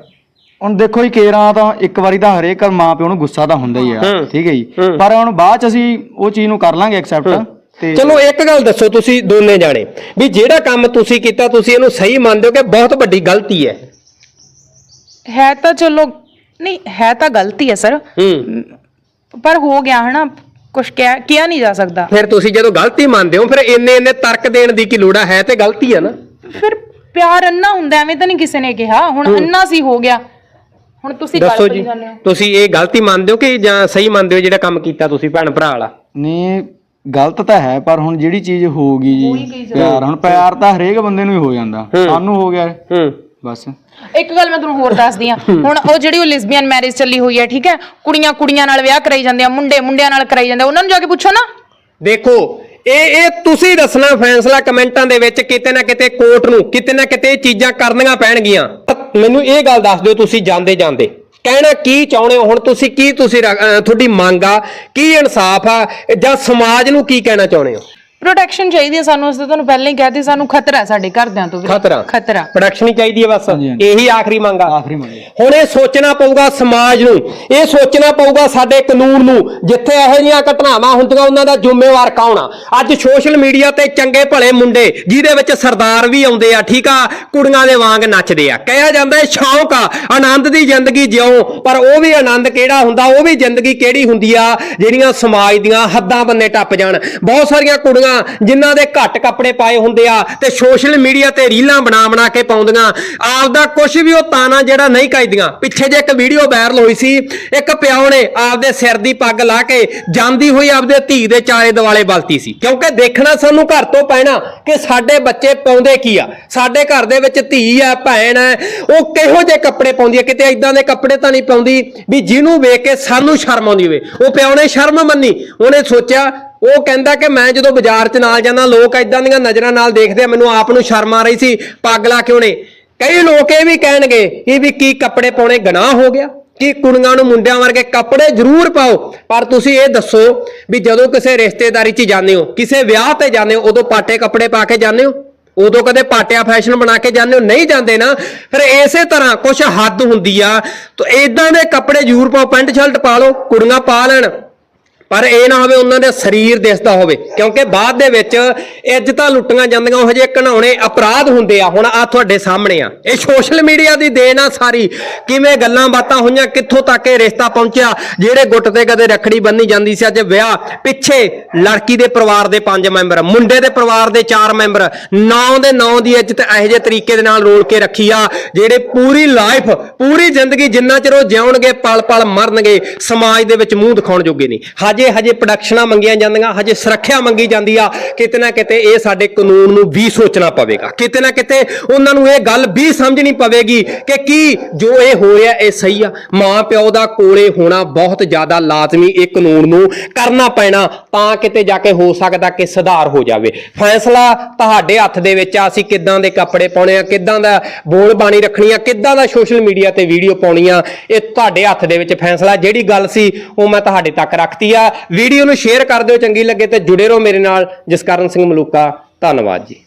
ਹੁਣ ਦੇਖੋ ਜੀ ਕੇਰਾਂ ਤਾਂ ਇੱਕ ਵਾਰੀ ਤਾਂ ਹਰੇਕ ਮਾਂ ਪਿਓ ਨੂੰ ਗੁੱਸਾ ਤਾਂ ਹੁੰਦਾ ਹੀ ਆ ਹੂੰ। ਠੀਕ ਹੈ ਜੀ। ਹੂੰ। ਪਰ ਹੁਣ ਬਾਅਦ ਚ ਅਸੀਂ ਉਹ ਚੀਜ਼ ਨੂੰ ਕਰ ਲਾਂਗੇ ਐਕਸੈਪਟ ਤੇ ਚਲੋ ਇੱਕ ਗੱਲ ਦੱਸੋ ਤੁਸੀਂ ਦੋਨੇ ਜਾਣੇ ਵੀ ਜਿਹੜਾ ਕੰਮ ਤੁਸੀਂ ਕੀਤਾ ਤੁਸੀਂ ਇਹਨੂੰ ਸਹੀ ਮੰਨਦੇ ਹੋ ਕਿ ਬਹੁਤ ਵੱਡੀ ਗਲਤੀ ਹੈ? ਹੈ ਤਾਂ ਚਲੋ ਨਹੀਂ ਹੈ ਤਾਂ ਗਲਤੀ ਹੈ ਸਰ। ਹੂੰ। ਪਰ ਹੋ ਗਿਆ ਹਨਾ ਕੁਝ ਕਿਹਾ ਕਿਹਾ ਨਹੀਂ ਜਾ ਸਕਦਾ। ਫਿਰ ਤੁਸੀਂ ਜਦੋਂ ਗਲਤੀ ਮੰਨਦੇ ਹੋ ਫਿਰ ਇੰਨੇ ਇੰਨੇ ਤਰਕ ਦੇਣ ਦੀ ਕੀ ਲੋੜ ਹੈ ਤੇ ਗਲਤੀ ਹੈ ਨਾ। ਫਿਰ ਪਿਆਰ ਅੰਨਾ ਹੁੰਦਾ ਐਵੇਂ ਤਾਂ ਨਹੀਂ ਕਿਸੇ ਨੇ ਕਿਹਾ। ਹੁਣ ਅੰਨਾ ਸੀ ਹੋ ਗਿਆ। ਹੁਣ ਤੁਸੀਂ ਗੱਲ ਦੱਸੋ ਕਰੀ ਜੀ। ਜਾਂਦੇ ਹੋ। ਤੁਸੀਂ ਇਹ ਗਲਤੀ ਮੰਨਦੇ ਹੋ ਕਿ ਜਾਂ ਸਹੀ ਮੰਨਦੇ ਹੋ ਜਿਹੜਾ ਕੰਮ ਕੀਤਾ ਤੁਸੀਂ ਭੈਣ ਭਰਾ ਵਾਲਾ? ਨਹੀਂ ਗਲਤ ਤਾਂ ਹੈ ਪਰ ਹੁਣ ਜਿਹੜੀ ਚੀਜ਼ ਹੋਊਗੀ ਹੋ ਗਈ ਜੀ। ਪਿਆਰ। ਹੁਣ ਪਿਆਰ ਤਾਂ ਹਰੇਕ ਬੰਦੇ ਨੂੰ ਹੀ ਹੋ ਜਾਂਦਾ। ਸਾਨੂੰ ਹੋ ਗਿਆ। ਹੂੰ। ਬਸ। ਇੱਕ ਗੱਲ ਮੈਂ ਤੁਹਾਨੂੰ ਹੋਰ ਦੱਸਦੀ ਆ ਹੁਣ ਉਹ ਜਿਹੜੀ ਉਹ ਲਿਸਬੀਅਨ ਮੈਰਿਜ ਚੱਲੀ ਹੋਈ ਹੈ ਠੀਕ ਹੈ? ਕੁੜੀਆਂ ਕੁੜੀਆਂ ਨਾਲ ਵਿਆਹ ਕਰਾਈ ਜਾਂਦੇ ਆ ਮੁੰਡੇ ਮੁੰਡਿਆਂ ਨਾਲ ਕਰਾਈ ਜਾਂਦੇ ਆ। ਉਹਨਾਂ ਨੂੰ ਜਾ ਕੇ ਪੁੱਛੋ ਨਾ। ਦੇਖੋ ਇਹ ਇਹ ਤੁਸੀਂ ਦੱਸਣਾ ਫੈਸਲਾ ਕਮੈਂਟਾਂ ਦੇ ਵਿੱਚ ਕਿਤੇ ਨਾ ਕਿਤੇ ਕੋਰਟ ਨੂੰ ਕਿਤੇ ਨਾ ਕਿਤੇ ਇਹ ਚੀਜ਼ਾਂ ਕਰਨੀਆਂ ਪੈਣਗੀਆਂ। ਮੈਨੂੰ ਇਹ ਗੱਲ ਦੱਸ ਦਿਓ ਤੁਸੀਂ ਜਾਂਦੇ ਜਾਂਦੇ। ਕਹਿਣਾ ਕੀ ਚਾਹੁੰਦੇ ਹੋ? ਹੁਣ ਤੁਸੀਂ ਕੀ ਤੁਸੀਂ ਤੁਹਾਡੀ ਮੰਗ ਆ? ਕੀ ਇਨਸਾਫ ਆ? ਜਾਂ ਸਮਾਜ ਨੂੰ ਕੀ ਕਹਿਣਾ ਚਾਹੁੰਦੇ ਹੋ? ਪ੍ਰੋਟੈਕਸ਼ਨ ਚਾਹੀਦੀ ਹੈ ਸਾਨੂੰ ਅਸੀਂ ਤਾਂ ਤੁਹਾਨੂੰ ਪਹਿਲਾਂ ਹੀ ਕਹਿਤੀ ਸਾਨੂੰ ਖਤਰਾ ਹੈ ਸਾਡੇ ਘਰਦਿਆਂ ਤੋਂ। ਖਤਰਾ। ਖਤਰਾ। ਪ੍ਰੋਡਕਸ਼ਨ ਹੀ ਚਾਹੀਦੀ ਹੈ ਬਸ। ਇਹੀ ਆਖਰੀ ਮੰਗ ਆ। ਆਖਰੀ ਮੰਗ ਹੈ। ਹੁਣ ਇਹ ਸੋਚਣਾ ਪਊਗਾ ਸਮਾਜ ਨੂੰ ਇਹ ਸੋਚਣਾ ਪਊਗਾ ਸਾਡੇ ਕਾਨੂੰਨ ਨੂੰ ਜਿੱਥੇ ਇਹੋ ਜਿਹੀਆਂ ਘਟਨਾਵਾਂ ਹੁੰਦੀਆਂ ਉਹਨਾਂ ਦਾ ਜ਼ਿੰਮੇਵਾਰ ਕੌਣ ਆ? ਅੱਜ ਸੋਸ਼ਲ ਮੀਡੀਆ ਤੇ ਚੰਗੇ ਭਲੇ ਮੁੰਡੇ ਜਿਹਦੇ ਵਿੱਚ ਸਰਦਾਰ ਵੀ ਆਉਂਦੇ ਆ ਠੀਕ ਆ ਕੁੜੀਆਂ ਦੇ ਵਾਂਗ ਨੱਚਦੇ ਆ। ਕਹਿਆ ਜਾਂਦਾ ਇਹ ਸ਼ੌਂਕ ਆ ਆਨੰਦ ਦੀ ਜ਼ਿੰਦਗੀ ਜਿਉ ਪਰ ਉਹ ਵੀ ਆਨੰਦ ਕਿਹੜਾ ਹੁੰਦਾ ਉਹ ਵੀ ਜ਼ਿੰਦਗੀ ਕਿਹੜੀ ਹੁੰਦੀ ਆ ਜਿਹੜੀਆਂ ਸਮਾਜ ਦੀਆਂ ਹੱਦਾਂ ਬੰਨੇ ਟੱਪ ਜਾਣ। ਬਹੁਤ ਸਾਰੀਆਂ ਕੁੜੀਆਂ ਜਿਨ੍ਹਾਂ ਦੇ ਘੱਟ ਕੱਪੜੇ ਪਾਏ ਹੁੰਦੇ ਆ ਤੇ ਸੋਸ਼ਲ ਮੀਡੀਆ ਤੇ ਰੀਲਾਂ ਬਣਾ ਬਣਾ ਕੇ ਪਾਉਂਦੀਆਂ। ਆਪਦਾ ਕੁਝ ਵੀ ਉਹ ਤਾਨਾ ਜਿਹੜਾ ਨਹੀਂ ਕਾਇਦੀਆਂ। ਪਿੱਛੇ ਜੇ ਇੱਕ ਵੀਡੀਓ ਵਾਇਰਲ ਹੋਈ ਸੀ, ਇੱਕ ਪਿਓ ਨੇ ਆਪਦੇ ਸਿਰ ਦੀ ਪੱਗ ਲਾ ਕੇ ਜਾਂਦੀ ਹੋਈ ਆਪਦੇ ਧੀ ਦੇ ਚਾਰੇ ਦਿਵਾਲੇ ਬਲਤੀ ਸੀ। ਕਿਉਂਕਿ ਦੇਖਣਾ ਸਾਨੂੰ ਘਰ ਤੋਂ ਪੈਣਾ ਕਿ ਸਾਡੇ ਬੱਚੇ ਪਾਉਂਦੇ ਕੀ ਆ? ਸਾਡੇ ਘਰ ਦੇ ਵਿੱਚ ਧੀ ਆ, ਭੈਣ ਹੈ ਉਹ ਕਿਹੋ ਜਿਹੇ ਕੱਪੜੇ ਪਾਉਂਦੀ ਆ? ਕਿਤੇ ਇਦਾਂ ਦੇ ਕੱਪੜੇ ਤਾਂ ਨਹੀਂ ਪਾਉਂਦੀ ਵੀ ਜਿਹਨੂੰ ਵੇਖ ਕੇ ਸਾਨੂੰ ਸ਼ਰਮ ਆਉਂਦੀ ਹੋਵੇ। ਉਹ ਪਿਓ ਨੇ ਸ਼ਰਮ ਮੰਨੀ। ਉਹਨੇ ਸੋਚਿਆ ਉਹ ਕਹਿੰਦਾ ਕਿ ਮੈਂ ਜਦੋਂ ਬਾਜ਼ਾਰ 'ਚ ਨਾਲ ਜਾਂਦਾ, ਲੋਕ ਇਦਾਂ ਦੀਆਂ ਨਜ਼ਰਾਂ ਨਾਲ ਦੇਖਦੇ ਆ, ਮੈਨੂੰ ਆਪ ਨੂੰ ਸ਼ਰਮ ਆ ਰਹੀ ਸੀ ਪਾਗਲਾ ਕਿਉਂ ਨੇ ਕਈ ਲੋਕ ਇਹ ਵੀ ਕਹਿਣਗੇ, ਇਹ ਵੀ ਕੀ ਕੱਪੜੇ ਪਾਉਣੇ ਗੁਨਾਹ ਹੋ ਗਿਆ? ਕਿ ਕੁੜੀਆਂ ਨੂੰ ਮੁੰਡਿਆਂ ਵਰਗੇ ਕੱਪੜੇ ਜ਼ਰੂਰ ਪਾਓ? ਪਰ ਤੁਸੀਂ ਇਹ ਦੱਸੋ ਵੀ ਜਦੋਂ ਕਿਸੇ ਰਿਸ਼ਤੇਦਾਰੀ 'ਚ ਜਾਂਦੇ ਹੋ, ਕਿਸੇ ਵਿਆਹ ਤੇ ਜਾਂਦੇ ਹੋ, ਉਦੋਂ ਪਾਟੇ ਕੱਪੜੇ ਪਾ ਕੇ ਜਾਂਦੇ ਹੋ? ਉਦੋਂ ਕਦੇ ਪਾਟਿਆ ਫੈਸ਼ਨ ਬਣਾ ਕੇ ਜਾਂਦੇ ਹੋ? ਨਹੀਂ ਜਾਂਦੇ ਨਾ? ਫਿਰ ਇਸੇ ਤਰ੍ਹਾਂ ਕੁਝ ਹੱਦ ਹੁੰਦੀ ਆ। ਤਾਂ ਇਦਾਂ ਦੇ ਕੱਪੜੇ ਜ਼ਰੂਰ ਪਾਓ ਪੈਂਟ ਸ਼ਰਟ ਪਾ ਲਓ, ਕੁੜੀਆਂ ਪਾ ਲੈਣ। ਪਰ ਇਹ ਨਾ ਹੋਵੇ ਉਹਨਾਂ ਦਾ ਸਰੀਰ ਦਿਸਦਾ ਹੋਵੇ, ਕਿਉਂਕਿ ਬਾਅਦ ਦੇ ਵਿੱਚ ਇੱਜ਼ਤਾਂ ਲੁੱਟੀਆਂ ਜਾਂਦੀਆਂ, ਉਹ ਜਿਹੇ ਘਣਾਉਣੇ ਅਪਰਾਧ ਹੁੰਦੇ ਆ, ਹੁਣ ਆ ਤੁਹਾਡੇ ਸਾਹਮਣੇ ਆ। ਇਹ ਸੋਸ਼ਲ ਮੀਡੀਆ ਦੀ ਦੇਣ ਆ ਸਾਰੀ। ਕਿਵੇਂ ਗੱਲਾਂ ਬਾਤਾਂ ਹੋਈਆਂ, ਕਿੱਥੋਂ ਤੱਕ ਇਹ ਰਿਸ਼ਤਾ ਪਹੁੰਚਿਆ? ਜਿਹੜੇ ਗੁੱਟ ਤੇ ਕਦੇ ਰੱਖੜੀ ਬੰਨੀ ਜਾਂਦੀ ਸੀ ਅੱਜ ਵਿਆਹ, ਪਿੱਛੇ ਲੜਕੀ ਦੇ ਪਰਿਵਾਰ ਦੇ ਪੰਜ ਮੈਂਬਰ, ਮੁੰਡੇ ਦੇ ਪਰਿਵਾਰ ਦੇ ਚਾਰ ਮੈਂਬਰ, ਨੌ ਦੇ ਨੌ ਦੀ ਇੱਜ਼ਤ ਇਹੋ ਜਿਹੇ ਤਰੀਕੇ ਦੇ ਨਾਲ ਰੋਲ ਕੇ ਰੱਖੀ ਆ, ਜਿਹੜੇ ਪੂਰੀ ਲਾਈਫ ਪੂਰੀ ਜ਼ਿੰਦਗੀ ਜਿੰਨਾ ਚਿਰ ਉਹ ਜਿਉਣਗੇ ਪਲ ਪਲ ਮਰਨਗੇ, ਸਮਾਜ ਦੇ ਵਿੱਚ ਮੂੰਹ ਦਿਖਾਉਣ ਜੋਗੇ ਨਹੀਂ। ਹਜੇ ਹਜੇ ਪ੍ਰੋਡਕਸ਼ਨਾਂ ਮੰਗੀਆਂ ਜਾਂਦੀਆਂ, ਹਜੇ ਸੁਰੱਖਿਆ ਮੰਗੀ ਜਾਂਦੀ ਆ, ਕਿਤੇ ਨਾ ਕਿਤੇ ਇਹ ਸਾਡੇ ਕਾਨੂੰਨ ਨੂੰ ਵੀ ਸੋਚਣਾ ਪਵੇਗਾ। ਕਿਤੇ ਨਾ ਕਿਤੇ ਉਹਨਾਂ ਨੂੰ ਇਹ ਗੱਲ ਵੀ ਸਮਝਣੀ ਪਵੇਗੀ ਕਿ ਕੀ ਜੋ ਇਹ ਹੋ ਰਿਹਾ, ਇਹ ਸਹੀ ਆ। ਮਾਂ ਪਿਓ ਦਾ ਕੋਲੇ ਹੋਣਾ ਬਹੁਤ ਜ਼ਿਆਦਾ ਲਾਜ਼ਮੀ, ਇਹ ਕਾਨੂੰਨ ਨੂੰ ਕਰਨਾ ਪੈਣਾ ਤਾਂ ਕਿਤੇ ਜਾ ਕੇ ਹੋ ਸਕਦਾ ਕਿ ਸੁਧਾਰ ਹੋ ਜਾਵੇ। ਫੈਸਲਾ ਤੁਹਾਡੇ ਹੱਥ ਦੇ ਵਿੱਚ ਆ, ਅਸੀਂ ਕਿੱਦਾਂ ਦੇ ਕੱਪੜੇ ਪਾਉਣੇ ਆ, ਕਿੱਦਾਂ ਦਾ ਬੋਲ ਬਾਣੀ ਰੱਖਣੀ ਆ, ਕਿੱਦਾਂ ਦਾ ਸੋਸ਼ਲ ਮੀਡੀਆ ਤੇ ਵੀਡੀਓ ਪਾਉਣੀ ਆ, ਇਹ ਤੁਹਾਡੇ ਹੱਥ ਦੇ ਵਿੱਚ ਫੈਸਲਾ, ਜਿਹੜੀ ਗੱਲ ਸੀ ਉਹ ਮੈਂ ਤੁਹਾਡੇ ਤੱਕ ਰੱਖਤੀ ਆ। ਵੀਡੀਓ ਨੂੰ ਸ਼ੇਅਰ ਕਰ ਦਿਓ, ਚੰਗੀ ਲੱਗੇ ਤੇ ਜੁੜੇ ਰਹੋ ਮੇਰੇ ਨਾਲ। ਜਸਕਰਨ ਸਿੰਘ ਮਲੂਕਾ, ਧੰਨਵਾਦ ਜੀ।